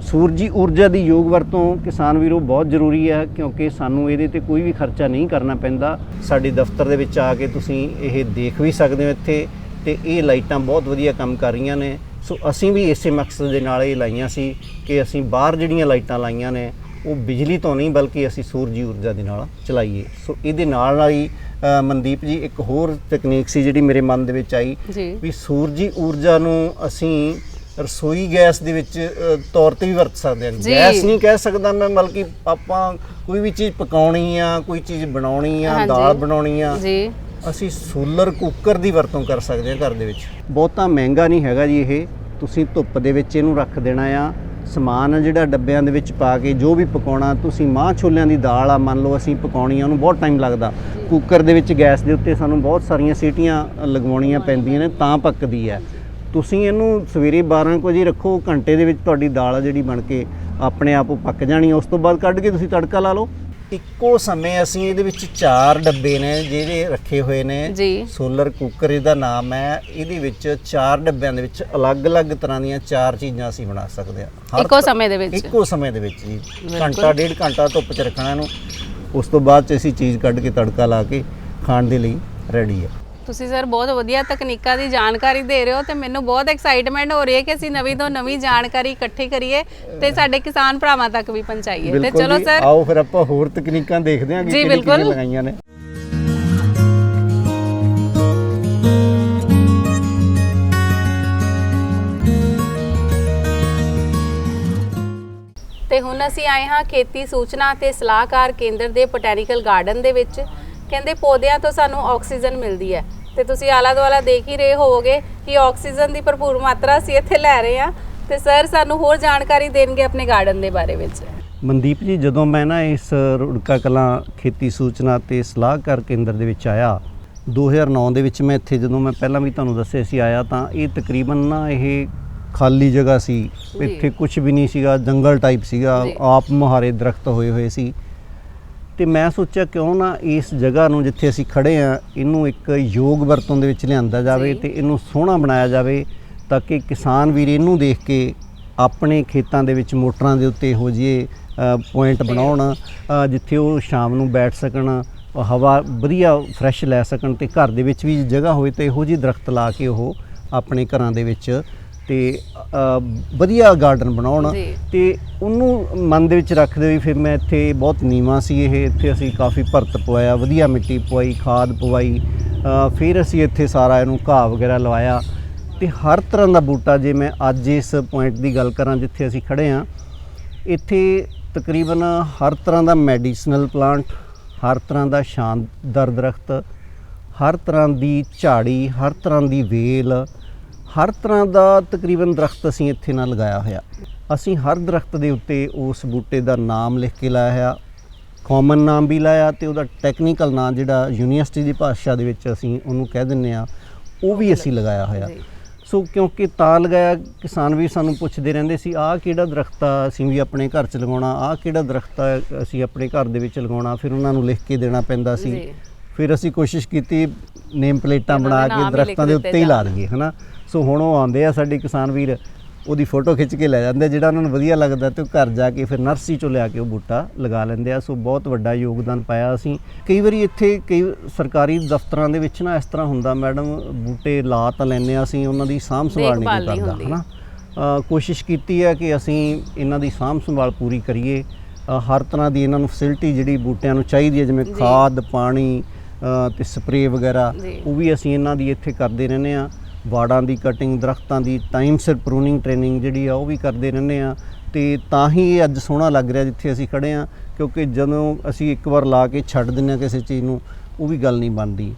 ਸੂਰਜੀ ਊਰਜਾ ਦੀ ਯੋਗ ਵਰਤੋਂ ਕਿਸਾਨ ਵੀਰੋ ਬਹੁਤ ਜ਼ਰੂਰੀ ਹੈ ਕਿਉਂਕਿ ਸਾਨੂੰ ਇਹਦੇ ਤੇ ਕੋਈ ਵੀ ਖਰਚਾ ਨਹੀਂ ਕਰਨਾ ਪੈਂਦਾ। ਸਾਡੇ ਦਫ਼ਤਰ ਦੇ ਵਿੱਚ ਆ ਕੇ ਤੁਸੀਂ ਇਹ ਦੇਖ ਵੀ ਸਕਦੇ ਹੋ ਇੱਥੇ ਤੇ ਇਹ ਲਾਈਟਾਂ ਬਹੁਤ ਵਧੀਆ ਕੰਮ ਕਰ ਰਹੀਆਂ ਨੇ। ਸੋ ਅਸੀਂ ਵੀ ਇਸੇ ਮਕਸਦ ਦੇ ਨਾਲ ਇਹ ਲਾਈਆਂ ਸੀ ਕਿ ਅਸੀਂ ਬਾਹਰ ਜਿਹੜੀਆਂ ਲਾਈਟਾਂ ਲਾਈਆਂ ਨੇ ਉਹ ਬਿਜਲੀ ਤੋਂ ਨਹੀਂ ਬਲਕਿ ਅਸੀਂ ਸੂਰਜੀ ਊਰਜਾ ਦੇ ਨਾਲ ਚਲਾਈਏ। ਸੋ ਇਹਦੇ ਨਾਲ ਨਾਲ ਹੀ ਮਨਦੀਪ ਜੀ ਇੱਕ ਹੋਰ ਤਕਨੀਕ ਸੀ ਜਿਹੜੀ ਮੇਰੇ ਮਨ ਦੇ ਵਿੱਚ ਆਈ ਵੀ ਸੂਰਜੀ ਊਰਜਾ ਨੂੰ ਅਸੀਂ ਰਸੋਈ ਗੈਸ ਦੇ ਵਿੱਚ ਅ, ਤੌਰ ਤੇ ਵੀ ਵਰਤ ਸਕਦੇ ਹਾਂ। ਜੀ। ਗੈਸ ਨਹੀਂ ਕਹਿ ਸਕਦਾ ਮੈਂ ਬਲਕਿ ਆਪਾਂ ਕੋਈ ਵੀ ਚੀਜ਼ ਪਕਾਉਣੀ ਆ ਕੋਈ ਚੀਜ਼ ਬਣਾਉਣੀ ਆ ਹਾਂਜੀ। ਦਾਲ ਬਣਾਉਣੀ ਆ ਜੀ। ਅਸੀਂ ਸੋਲਰ ਕੁੱਕਰ ਦੀ ਵਰਤੋਂ ਕਰ ਸਕਦੇ ਹਾਂ ਘਰ ਦੇ ਵਿੱਚ। ਬਹੁਤਾ ਮਹਿੰਗਾ ਨਹੀਂ ਹੈਗਾ ਜੀ ਇਹ। ਤੁਸੀਂ ਧੁੱਪ ਦੇ ਵਿੱਚ ਇਹਨੂੰ ਰੱਖ ਦੇਣਾ ਆ। ਸਮਾਨ ਆ ਜਿਹੜਾ ਡੱਬਿਆਂ ਦੇ ਵਿੱਚ ਪਾ ਕੇ ਜੋ ਵੀ ਪਕਾਉਣਾ ਤੁਸੀਂ ਮਾਂ ਛੋਲਿਆਂ ਦੀ ਦਾਲ ਆ ਮੰਨ ਲਓ ਅਸੀਂ ਪਕਾਉਣੀ ਆ ਉਹਨੂੰ ਬਹੁਤ ਟਾਈਮ ਲੱਗਦਾ। ਕੁੱਕਰ ਦੇ ਵਿੱਚ ਗੈਸ ਦੇ ਉੱਤੇ ਸਾਨੂੰ ਬਹੁਤ ਸਾਰੀਆਂ ਸੀਟੀਆਂ ਲਗਵਾਉਣੀਆਂ ਪੈਂਦੀਆਂ ਨੇ ਤਾਂ ਪੱਕਦੀ ਹੈ। ਤੁਸੀਂ ਇਹਨੂੰ ਸਵੇਰੇ 12 ਕੁ ਵਜੇ ਰੱਖੋ ਘੰਟੇ ਦੇ ਵਿੱਚ ਤੁਹਾਡੀ ਦਾਲ ਆ ਜਿਹੜੀ ਬਣ ਕੇ ਆਪਣੇ ਆਪ ਉਹ ਪੱਕ ਜਾਣੀ। ਉਸ ਤੋਂ ਬਾਅਦ ਕੱਢ ਕੇ ਤੁਸੀਂ ਤੜਕਾ ਲਾ ਲਓ। ਇੱਕੋ ਸਮੇਂ ਅਸੀਂ ਇਹਦੇ ਵਿੱਚ ਚਾਰ ਡੱਬੇ ਨੇ ਜਿਹੜੇ ਰੱਖੇ ਹੋਏ ਨੇ। ਜੀ। ਸੋਲਰ ਕੁੱਕਰ ਇਹਦਾ ਨਾਮ ਹੈ। ਇਹਦੇ ਵਿੱਚ ਚਾਰ ਡੱਬਿਆਂ ਦੇ ਵਿੱਚ ਅਲੱਗ-ਅਲੱਗ ਤਰ੍ਹਾਂ ਦੀਆਂ ਚਾਰ ਚੀਜ਼ਾਂ ਅਸੀਂ ਬਣਾ ਸਕਦੇ ਹਾਂ। ਇੱਕੋ ਸਮੇਂ ਦੇ ਵਿੱਚ? ਇੱਕੋ ਸਮੇਂ ਦੇ ਵਿੱਚ ਜੀ। ਘੰਟਾ ਡੇਢ ਘੰਟਾ ਧੁੱਪ 'ਚ ਰੱਖਣਾ ਇਹਨੂੰ। ਉਸ ਤੋਂ ਬਾਅਦ 'ਚ ਅਸੀਂ ਚੀਜ਼ ਕੱਢ ਕੇ ਤੜਕਾ ਲਾ ਕੇ ਖਾਣ ਦੇ ਲਈ ਰੈਡੀ ਹੈ ਤੁਸੀਂ ਸਰ ਬਹੁਤ ਵਧੀਆ ਤਕਨੀਕਾਂ ਦੀ ਜਾਣਕਾਰੀ ਦੇ ਰਹੇ ਹੋ ਤੇ ਮੈਨੂੰ ਬਹੁਤ ਐਕਸਾਈਟਮੈਂਟ ਹੋ ਰਹੀ ਹੈ ਕਿ ਅਸੀਂ ਨਵੀਂ ਤੋਂ ਨਵੀਂ ਜਾਣਕਾਰੀ ਇਕੱਠੀ ਕਰੀਏ ਤੇ ਸਾਡੇ ਕਿਸਾਨ ਭਰਾਵਾਂ ਤੱਕ ਵੀ ਪਹੁੰਚਾਈਏ। ਤੇ ਚਲੋ ਸਰ। ਆਓ ਫਿਰ ਆਪਾਂ ਹੋਰ ਤਕਨੀਕਾਂ ਦੇਖਦੇ ਹਾਂ ਕਿ ਕਿਹੜੀਆਂ। ਲਗਾਈਆਂ ਨੇ। ਤੇ ਹੁਣ ਅਸੀਂ ਆਏ ਹਾਂ ਖੇਤੀ ਸੂਚਨਾ ਤੇ ਸਲਾਹਕਾਰ ਕੇਂਦਰ ਦੇ ਬੋਟੈਨੀਕਲ ਗਾਰਡਨ ਦੇ ਵਿੱਚ। ਕਹਿੰਦੇ ਪੌਦਿਆਂ ਤੋਂ ਸਾਨੂੰ ਆਕਸੀਜਨ ਮਿਲਦੀ ਹੈ ਤੇ ਤੁਸੀਂ ਆਲਾ ਦੁਆਲਾ ਦੇਖ ਹੀ ਰਹੇ ਹੋਵੋਗੇ ਕਿ ਆਕਸੀਜਨ ਦੀ ਭਰਪੂਰ ਮਾਤਰਾ ਅਸੀਂ ਇੱਥੇ ਲੈ ਰਹੇ ਹਾਂ ਤੇ ਸਰ ਸਾਨੂੰ ਹੋਰ ਜਾਣਕਾਰੀ ਦੇਣਗੇ ਆਪਣੇ ਗਾਰਡਨ ਦੇ ਬਾਰੇ ਵਿੱਚ ਮਨਦੀਪ ਜੀ ਜਦੋਂ ਮੈਂ ਨਾ ਇਸ ਰੁੜਕਾ ਕਲਾਂ ਖੇਤੀ ਸੂਚਨਾ ਤੇ ਸਲਾਹਕਾਰ ਕੇਂਦਰ ਦੇ ਵਿੱਚ ਆਇਆ 2009 ਦੇ ਵਿੱਚ ਮੈਂ ਇੱਥੇ ਜਦੋਂ ਮੈਂ ਪਹਿਲਾਂ ਵੀ ਤੁਹਾਨੂੰ ਦੱਸਿਆ ਸੀ ਆਇਆ ਤਾਂ ਇਹ ਤਕਰੀਬਨ ਨਾ ਇਹ ਖਾਲੀ ਜਗ੍ਹਾ ਸੀ। ਇੱਥੇ ਕੁਝ ਵੀ ਨਹੀਂ ਸੀਗਾ ਜੰਗਲ ਟਾਈਪ ਸੀਗਾ। ਆਪ ਮੁਹਾਰੇ ਦਰਖਤ ਹੋਏ ਹੋਏ ਸੀ ਤੇ ਮੈਂ ਸੋਚਿਆ ਕਿਉਂ ਨਾ ਇਸ ਜਗ੍ਹਾ ਨੂੰ ਜਿੱਥੇ ਅਸੀਂ ਖੜੇ ਆ ਇਹਨੂੰ ਇੱਕ ਯੋਗ ਵਰਤੋਂ ਦੇ ਵਿੱਚ ਲਿਆਂਦਾ ਜਾਵੇ। ਤੇ ਇਹਨੂੰ ਸੋਹਣਾ ਬਣਾਇਆ ਜਾਵੇ ਤਾਂ ਕਿ ਕਿਸਾਨ ਵੀਰ ਇਹਨੂੰ ਦੇਖ ਕੇ ਆਪਣੇ ਖੇਤਾਂ ਦੇ ਵਿੱਚ ਮੋਟਰਾਂ ਦੇ ਉੱਤੇ ਇਹੋ ਜਿਹੇ ਪੁਆਇੰਟ ਬਣਾਉਣ ਜਿੱਥੇ ਉਹ ਸ਼ਾਮ ਨੂੰ ਬੈਠ ਸਕਣ ਹਵਾ ਵਧੀਆ ਫਰੈਸ਼ ਲੈ ਸਕਣ ਤੇ ਘਰ ਦੇ ਵਿੱਚ ਵੀ ਜਗ੍ਹਾ ਹੋਵੇ ਤੇ ਇਹੋ ਜਿਹੀ ਦਰਖਤ ਲਾ ਕੇ ਉਹ ਆਪਣੇ ਘਰਾਂ ਦੇ ਵਿੱਚ ਤੇ ਅ, ਵਧੀਆ ਗਾਰਡਨ ਬਣਾਉਣ। ਜੀ। ਤੇ ਉਹਨੂੰ ਮਨ ਦੇ ਵਿੱਚ ਰੱਖਦੇ ਹੋਏ ਫਿਰ ਮੈਂ ਇੱਥੇ ਬਹੁਤ ਨੀਵਾਂ ਸੀ ਇਹ। ਇੱਥੇ ਅਸੀਂ ਕਾਫੀ ਭਰਤ ਪਵਾਇਆ ਵਧੀਆ ਮਿੱਟੀ ਪਵਾਈ ਖਾਦ ਪਵਾਈ। ਅ, ਫਿਰ ਅਸੀਂ ਇੱਥੇ ਸਾਰਾ ਇਹਨੂੰ ਘਾਹ ਵਗੈਰਾ ਲਵਾਇਆ। ਤੇ ਹਰ ਤਰ੍ਹਾਂ ਦਾ ਬੂਟਾ ਜੇ ਮੈਂ ਅੱਜ ਇਸ ਪੁਆਇੰਟ ਦੀ ਗੱਲ ਕਰਾਂ ਜਿੱਥੇ ਅਸੀਂ ਖੜੇ ਆ ਇੱਥੇ ਤਕਰੀਬਨ ਹਰ ਤਰ੍ਹਾਂ ਦਾ ਮੈਡੀਸਨਲ ਪਲਾਂਟ ਹਰ ਤਰ੍ਹਾਂ ਦਾ ਸ਼ਾਨਦਾਰ ਦਰਖਤ ਹਰ ਤਰ੍ਹਾਂ ਦੀ ਝਾੜੀ ਹਰ ਤਰ੍ਹਾਂ ਦੀ ਵੇਲ ਹਰ ਤਰ੍ਹਾਂ ਦਾ ਤਕਰੀਬਨ ਦਰਖਤ ਅਸੀਂ ਇੱਥੇ ਨਾਲ ਲਗਾਇਆ ਹੋਇਆ। ਅਸੀਂ ਹਰ ਦਰਖਤ ਦੇ ਉੱਤੇ ਉਸ ਬੂਟੇ ਦਾ ਨਾਮ ਲਿਖ ਕੇ ਲਾਇਆ ਹੋਇਆ। ਕਾਮਨ ਨਾਮ ਵੀ ਲਾਇਆ ਤੇ ਉਹਦਾ ਟੈਕਨੀਕਲ ਨਾਮ ਜਿਹੜਾ ਯੂਨੀਵਰਸਿਟੀ ਦੀ ਭਾਸ਼ਾ ਦੇ ਵਿੱਚ ਅਸੀਂ ਉਹਨੂੰ ਕਹਿ ਦਿੰਨੇ ਆ ਉਹ ਵੀ ਅਸੀਂ ਲਗਾਇਆ ਹੋਇਆ। ਸੋ ਕਿਉਂਕਿ ਤਾਂ ਲਗਾਇਆ ਕਿਸਾਨ ਵੀ ਸਾਨੂੰ ਪੁੱਛਦੇ ਰਹਿੰਦੇ ਸੀ ਆਹ ਕਿਹੜਾ ਦਰਖਤ ਆ ਅਸੀਂ ਵੀ ਆਪਣੇ ਘਰ 'ਚ ਲਗਾਉਣਾ ਆਹ ਕਿਹੜਾ ਦਰਖਤ ਆ ਅਸੀਂ ਆਪਣੇ ਘਰ ਦੇ ਵਿੱਚ ਲਗਾਉਣਾ? ਫਿਰ ਉਹਨਾਂ ਨੂੰ ਲਿਖ ਕੇ ਦੇਣਾ ਪੈਂਦਾ ਸੀ। ਫਿਰ ਅਸੀਂ ਕੋਸ਼ਿਸ਼ ਕੀਤੀ ਨੇਮ ਪਲੇਟਾਂ ਬਣਾ ਕੇ ਦਰਖਤਾਂ ਦੇ ਉੱਤੇ ਹੀ ਲਾ ਦਈਏ ਹਨਾ? ਸੋ ਹੁਣ ਉਹ ਆਉਂਦੇ ਆ ਸਾਡੇ ਕਿਸਾਨ ਵੀਰ ਉਹਦੀ ਫੋਟੋ ਖਿੱਚ ਕੇ ਲੈ ਜਾਂਦੇ ਜਿਹੜਾ ਉਹਨਾਂ ਨੂੰ ਵਧੀਆ ਲੱਗਦਾ ਤੇ ਉਹ ਘਰ ਜਾ ਕੇ ਫਿਰ ਨਰਸਰੀ ਚੋਂ ਲਿਆ ਕੇ ਉਹ ਬੂਟਾ ਲਗਾ ਲੈਂਦੇ ਆ ਸੋ ਬਹੁਤ ਵੱਡਾ ਯੋਗਦਾਨ ਪਾਇਆ ਅਸੀਂ ਕਈ ਵਾਰੀ ਇੱਥੇ ਕਈ ਸਰਕਾਰੀ ਦਫ਼ਤਰਾਂ ਦੇ ਵਿੱਚ ਨਾ ਇਸ ਤਰ੍ਹਾਂ ਹੁੰਦਾ ਮੈਡਮ ਬੂਟੇ ਲਾ ਤਾਂ ਲੈਂਦੇ ਆ ਅਸੀਂ ਉਹਨਾਂ ਦੀ ਸਾਂਭ ਸੰਭਾਲ ਨਹੀਂ ਕਰਦਾ। ਹਨਾ ਕੋਸ਼ਿਸ਼ ਕੀਤੀ ਹੈ ਕਿ ਅਸੀਂ ਇਹਨਾਂ ਦੀ ਸਾਂਭ ਸੰਭਾਲ ਪੂਰੀ ਕਰੀਏ ਹਰ ਤਰ੍ਹਾਂ ਦੀ ਇਹਨਾਂ ਨੂੰ ਫੈਸਿਲਿਟੀ ਜਿਹੜੀ ਬੂਟਿਆਂ ਨੂੰ ਚਾਹੀਦੀ ਹੈ ਜਿਵੇਂ। ਖਾਦ ਪਾਣੀ ਤੇ ਸਪਰੇਅ ਵਗੈਰਾ। ਉਹ ਵੀ ਅਸੀਂ ਇਹਨਾਂ ਦੀ ਇੱਥੇ ਕਰਦੇ ਰਹਿੰਦੇ ਆ ਵਾੜਾਂ ਦੀ ਕਟਿੰਗ ਦਰਖਤਾਂ ਦੀ ਟਾਈਮ ਸਿਰ ਪ੍ਰੂਨਿੰਗ ਟ੍ਰੇਨਿੰਗ ਜਿਹੜੀ ਆ ਉਹ ਵੀ ਕਰਦੇ ਰਹਿੰਦੇ ਆ। ਤੇ ਤਾਂ ਹੀ ਇਹ ਅੱਜ ਸੋਹਣਾ ਲੱਗ ਰਿਹਾ ਜਿੱਥੇ ਅਸੀਂ ਖੜੇ ਆ ਕਿਉਂਕਿ ਜਦੋਂ ਅਸੀਂ ਇੱਕ ਵਾਰ ਲਾ ਕੇ ਛੱਡ ਦਿੰਦੇ ਆ ਕਿਸੇ ਚੀਜ਼ ਨੂੰ ਉਹ ਵੀ ਗੱਲ ਨਹੀਂ ਬਣਦੀ।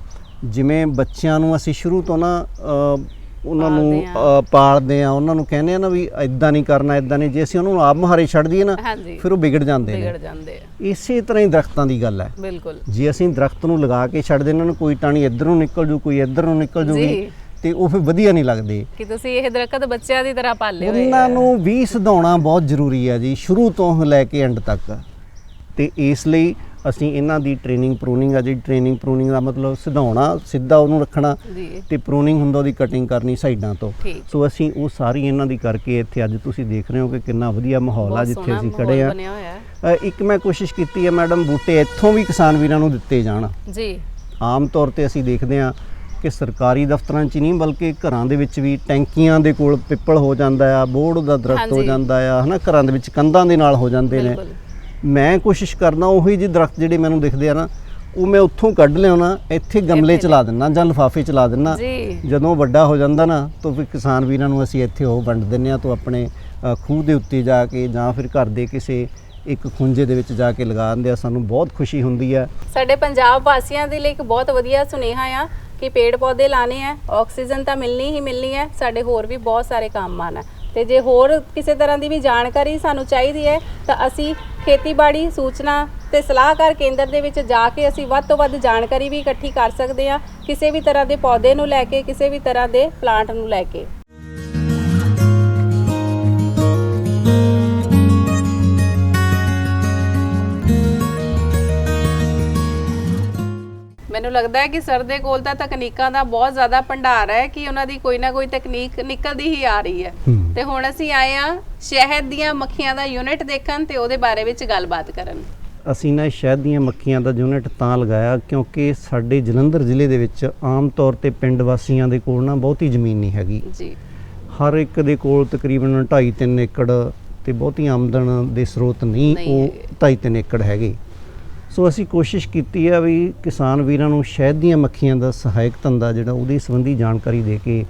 ਜਿਵੇਂ ਬੱਚਿਆਂ ਨੂੰ ਅਸੀਂ ਸ਼ੁਰੂ ਤੋਂ ਨਾ ਉਹਨਾਂ ਨੂੰ ਪਾਲਦੇ ਆ। ਉਹਨਾਂ ਨੂੰ ਕਹਿੰਦੇ ਆ ਨਾ ਵੀ ਇਦਾਂ ਨਹੀਂ ਕਰਨਾ ਇਦਾਂ ਨਹੀਂ। ਜੇ ਅਸੀਂ ਉਹਨੂੰ ਆਪ ਮੁਹਾਰੇ ਛੱਡ ਦਈਏ ਨਾ ਫਿਰ ਉਹ ਵਿਗੜ ਜਾਂਦੇ ਵਿਗੜ ਨੇ ਜਾਂਦੇ ਆ। ਇਸੇ ਤਰ੍ਹਾਂ ਹੀ ਦਰਖਤਾਂ ਦੀ ਗੱਲ ਹੈ। ਬਿਲਕੁਲ। ਜੇ ਅਸੀਂ ਦਰਖਤ ਨੂੰ ਲਗਾ ਕੇ ਛੱਡ ਦੇਣਾ ਨੂੰ ਕੋਈ ਟਾਣੀ ਇੱਧਰ ਨੂੰ ਨਿਕਲ ਜੂ ਕੋਈ ਇੱਧਰ ਨੂੰ ਨਿਕਲ ਜੂਗੀ ਜੀ। ਤੇ ਉਹ ਫਿਰ ਵਧੀਆ ਨਹੀਂ ਲੱਗਦੇ। ਕਿ ਤੁਸੀਂ ਇਹ ਦਰਖਤ ਬੱਚਿਆਂ ਦੀ ਤਰ੍ਹਾਂ ਪਾਲੇ ਹੋਏ ਉਹਨਾਂ ਨੂੰ ਵੀ ਸਿਧਾਉਣਾ ਬਹੁਤ ਜ਼ਰੂਰੀ ਹੈ ਜੀ ਸ਼ੁਰੂ ਤੋਂ ਲੈ ਕੇ ਐਂਡ ਤੱਕ। ਤੇ ਇਸ ਲਈ ਅਸੀਂ ਇਹਨਾਂ ਦੀ ਟ੍ਰੇਨਿੰਗ ਪ੍ਰੂਨਿੰਗ ਆ ਜਿਹੜੀ ਟ੍ਰੇਨਿੰਗ ਪ੍ਰੂਨਿੰਗ ਦਾ ਮਤਲਬ ਸਿਧਾਉਣਾ ਸਿੱਧਾ ਉਹਨੂੰ ਰੱਖਣਾ ਜੀ। ਤੇ ਪ੍ਰੂਨਿੰਗ ਹੁੰਦਾ ਉਹਦੀ ਕਟਿੰਗ ਕਰਨੀ ਸਾਈਡਾਂ ਤੋਂ। ਠੀਕ। ਸੋ ਅਸੀਂ ਉਹ ਸਾਰੀ ਇਹਨਾਂ ਦੀ ਕਰਕੇ ਇੱਥੇ ਅੱਜ ਤੁਸੀਂ ਦੇਖ ਰਹੇ ਹੋ ਕਿ ਕਿੰਨਾ ਵਧੀਆ ਮਾਹੌਲ ਆ ਬਹੁਤ ਜਿੱਥੇ ਸੋਹਣਾ ਅਸੀਂ ਮਾਹੌਲ ਖੜੇ ਆ। ਬਣਿਆ ਹੋਇਆ। ਹੈ ਅ, ਇੱਕ ਮੈਂ ਕੋਸ਼ਿਸ਼ ਕੀਤੀ ਹੈ ਮੈਡਮ ਬੂਟੇ ਇੱਥੋਂ ਵੀ ਕਿਸਾਨ ਵੀਰਾਂ ਨੂੰ ਦਿੱਤੇ ਜਾਣ। ਜੀ। ਆਮ ਤੌਰ ਤੇ ਅਸੀਂ ਦੇਖਦੇ ਹਾਂ ਕਿ ਸਰਕਾਰੀ ਦਫ਼ਤਰਾਂ 'ਚ ਨਹੀਂ ਬਲਕਿ ਘਰਾਂ ਦੇ ਵਿੱਚ ਵੀ ਟੈਂਕੀਆਂ ਦੇ ਕੋਲ ਪਿੱਪਲ ਹੋ ਜਾਂਦਾ ਆ ਬੋਰਡ ਦਾ ਦਰਖਤ ਹੋ। ਜਾਂਦਾ ਆ ਹਨਾ ਘਰਾਂ ਦੇ ਵਿੱਚ ਕੰਧਾਂ ਦੇ ਨਾਲ ਹੋ ਜਾਂਦੇ ਨੇ। ਮੈਂ ਕੋਸ਼ਿਸ਼ ਕਰਦਾ ਉਹੀ ਜਿਹੇ ਦਰਖਤ ਜਿਹੜੇ ਮੈਨੂੰ ਦਿਖਦੇ ਆ ਨਾ ਉਹ ਮੈਂ ਉੱਥੋਂ ਕੱਢ ਲਿਆਉਣਾ ਇੱਥੇ ਗਮਲੇ 'ਚ ਲਾ ਦਿੰਨਾ ਜਾਂ ਲਿਫਾਫੇ 'ਚ ਲਾ ਦਿੰਨਾ ਜਦੋਂ ਵੱਡਾ ਹੋ ਜਾਂਦਾ ਨਾ ਤਾਂ ਫਿਰ ਕਿਸਾਨ ਵੀਰਾਂ ਨੂੰ ਅਸੀਂ ਇੱਥੇ ਉਹ ਵੰਡ ਦਿੰਨੇ ਆ ਤੋਂ ਆਪਣੇ ਖੂਹ ਦੇ ਉੱਤੇ ਜਾ ਕੇ ਜਾਂ ਫਿਰ ਘਰ ਦੇ ਕਿਸੇ ਇੱਕ ਖੁੰਝੇ ਦੇ ਵਿੱਚ ਜਾ ਕੇ ਲਗਾ ਦਿੰਦੇ ਆ। ਸਾਨੂੰ ਬਹੁਤ ਖੁਸ਼ੀ ਹੁੰਦੀ ਆ। ਸਾਡੇ ਪੰਜਾਬ ਵਾਸੀਆਂ ਦੇ ਲਈ ਇੱਕ ਬਹੁਤ ਵਧੀਆ ਸੁਨੇਹਾ ਆ ਕਿ ਪੇੜ ਪੌਦੇ ਲਾਣੇ ਆ, ਆਕਸੀਜਨ ਤਾਂ ਮਿਲਣੀ ਹੀ ਮਿਲਣੀ ਹੈ ਸਾਡੇ ਹੋਰ ਵੀ ਬਹੁਤ ਸਾਰੇ ਕੰਮ ਆਣਾ ਤੇ ਜੇ ਹੋਰ ਕਿਸੇ ਤਰ੍ਹਾਂ ਦੀ ਵੀ ਜਾਣਕਾਰੀ ਸਾਨੂੰ ਚਾਹੀਦੀ ਹੈ, ਤਾਂ ਅਸੀਂ ਖੇਤੀਬਾੜੀ ਸੂਚਨਾ ਤੇ ਸਲਾਹਕਾਰ ਕੇਂਦਰ ਦੇ ਵਿੱਚ ਜਾ ਕੇ ਅਸੀਂ ਵੱਧ ਤੋਂ ਵੱਧ ਜਾਣਕਾਰੀ ਵੀ ਇਕੱਠੀ ਕਰ ਸਕਦੇ ਹਾਂ, ਕਿਸੇ ਵੀ ਤਰ੍ਹਾਂ ਦੇ ਪੌਦੇ ਨੂੰ ਲੈ ਕੇ, ਕਿਸੇ ਵੀ ਤਰ੍ਹਾਂ ਦੇ ਪਲਾਂਟ ਨੂੰ ਲੈ ਕੇ। ਮੈਨੂੰ ਲੱਗਦਾ ਹੈ ਕਿ ਸਰ ਦੇ ਕੋਲ ਤਾਂ ਤਕਨੀਕਾਂ ਦਾ ਬਹੁਤ ਜ਼ਿਆਦਾ ਭੰਡਾਰ ਹੈ ਕਿ ਉਹਨਾਂ ਦੀ ਕੋਈ ਨਾ ਕੋਈ ਤਕਨੀਕ ਨਿਕਲਦੀ ਹੀ ਆ ਰਹੀ ਹੈ। ਤੇ ਹੁਣ ਅਸੀਂ ਆਏ ਆ ਸ਼ਹਿਦ ਦੀਆਂ ਮੱਖੀਆਂ ਦਾ ਯੂਨਿਟ ਦੇਖਣ ਤੇ ਉਹਦੇ ਬਾਰੇ ਵਿੱਚ ਗੱਲਬਾਤ ਕਰਨ। ਅਸੀਂ ਨਾ ਸ਼ਹਿਦ ਦੀਆਂ ਮੱਖੀਆਂ ਦਾ ਯੂਨਿਟ ਤਾਂ ਲਗਾਇਆ ਕਿਉਂਕਿ ਸਾਡੇ ਜਲੰਧਰ ਜ਼ਿਲ੍ਹੇ ਦੇ ਵਿੱਚ ਆਮ ਤੌਰ ਤੇ ਪਿੰਡ ਵਾਸੀਆਂ ਦੇ ਕੋਲ ਨਾ ਬਹੁਤੀ ਜ਼ਮੀਨ ਨਹੀਂ ਹੈਗੀ। ਜੀ। ਹਰ ਇੱਕ ਦੇ ਕੋਲ ਤਕਰੀਬਨ 2.5 3 ਏਕੜ ਤੇ ਬਹੁਤੀ ਆਮਦਨ ਦੇ ਸਰੋਤ ਨਹੀਂ ਨਹੀਂ ਉਹ 2.5 3 ਏਕੜ ਹੈਗੇ। ਸੋ ਅਸੀਂ ਕੋਸ਼ਿਸ਼ ਕੀਤੀ ਆ ਵੀ ਕਿਸਾਨ ਵੀਰਾਂ ਨੂੰ ਸ਼ਹਿਦ ਦੀਆਂ ਮੱਖੀਆਂ ਦਾ ਸਹਾਇਕ ਧੰਦਾ ਜਿਹੜਾ ਉਹਦੀ ਸੰਬੰਧੀ ਜਾਣਕਾਰੀ ਦੇ ਕੇ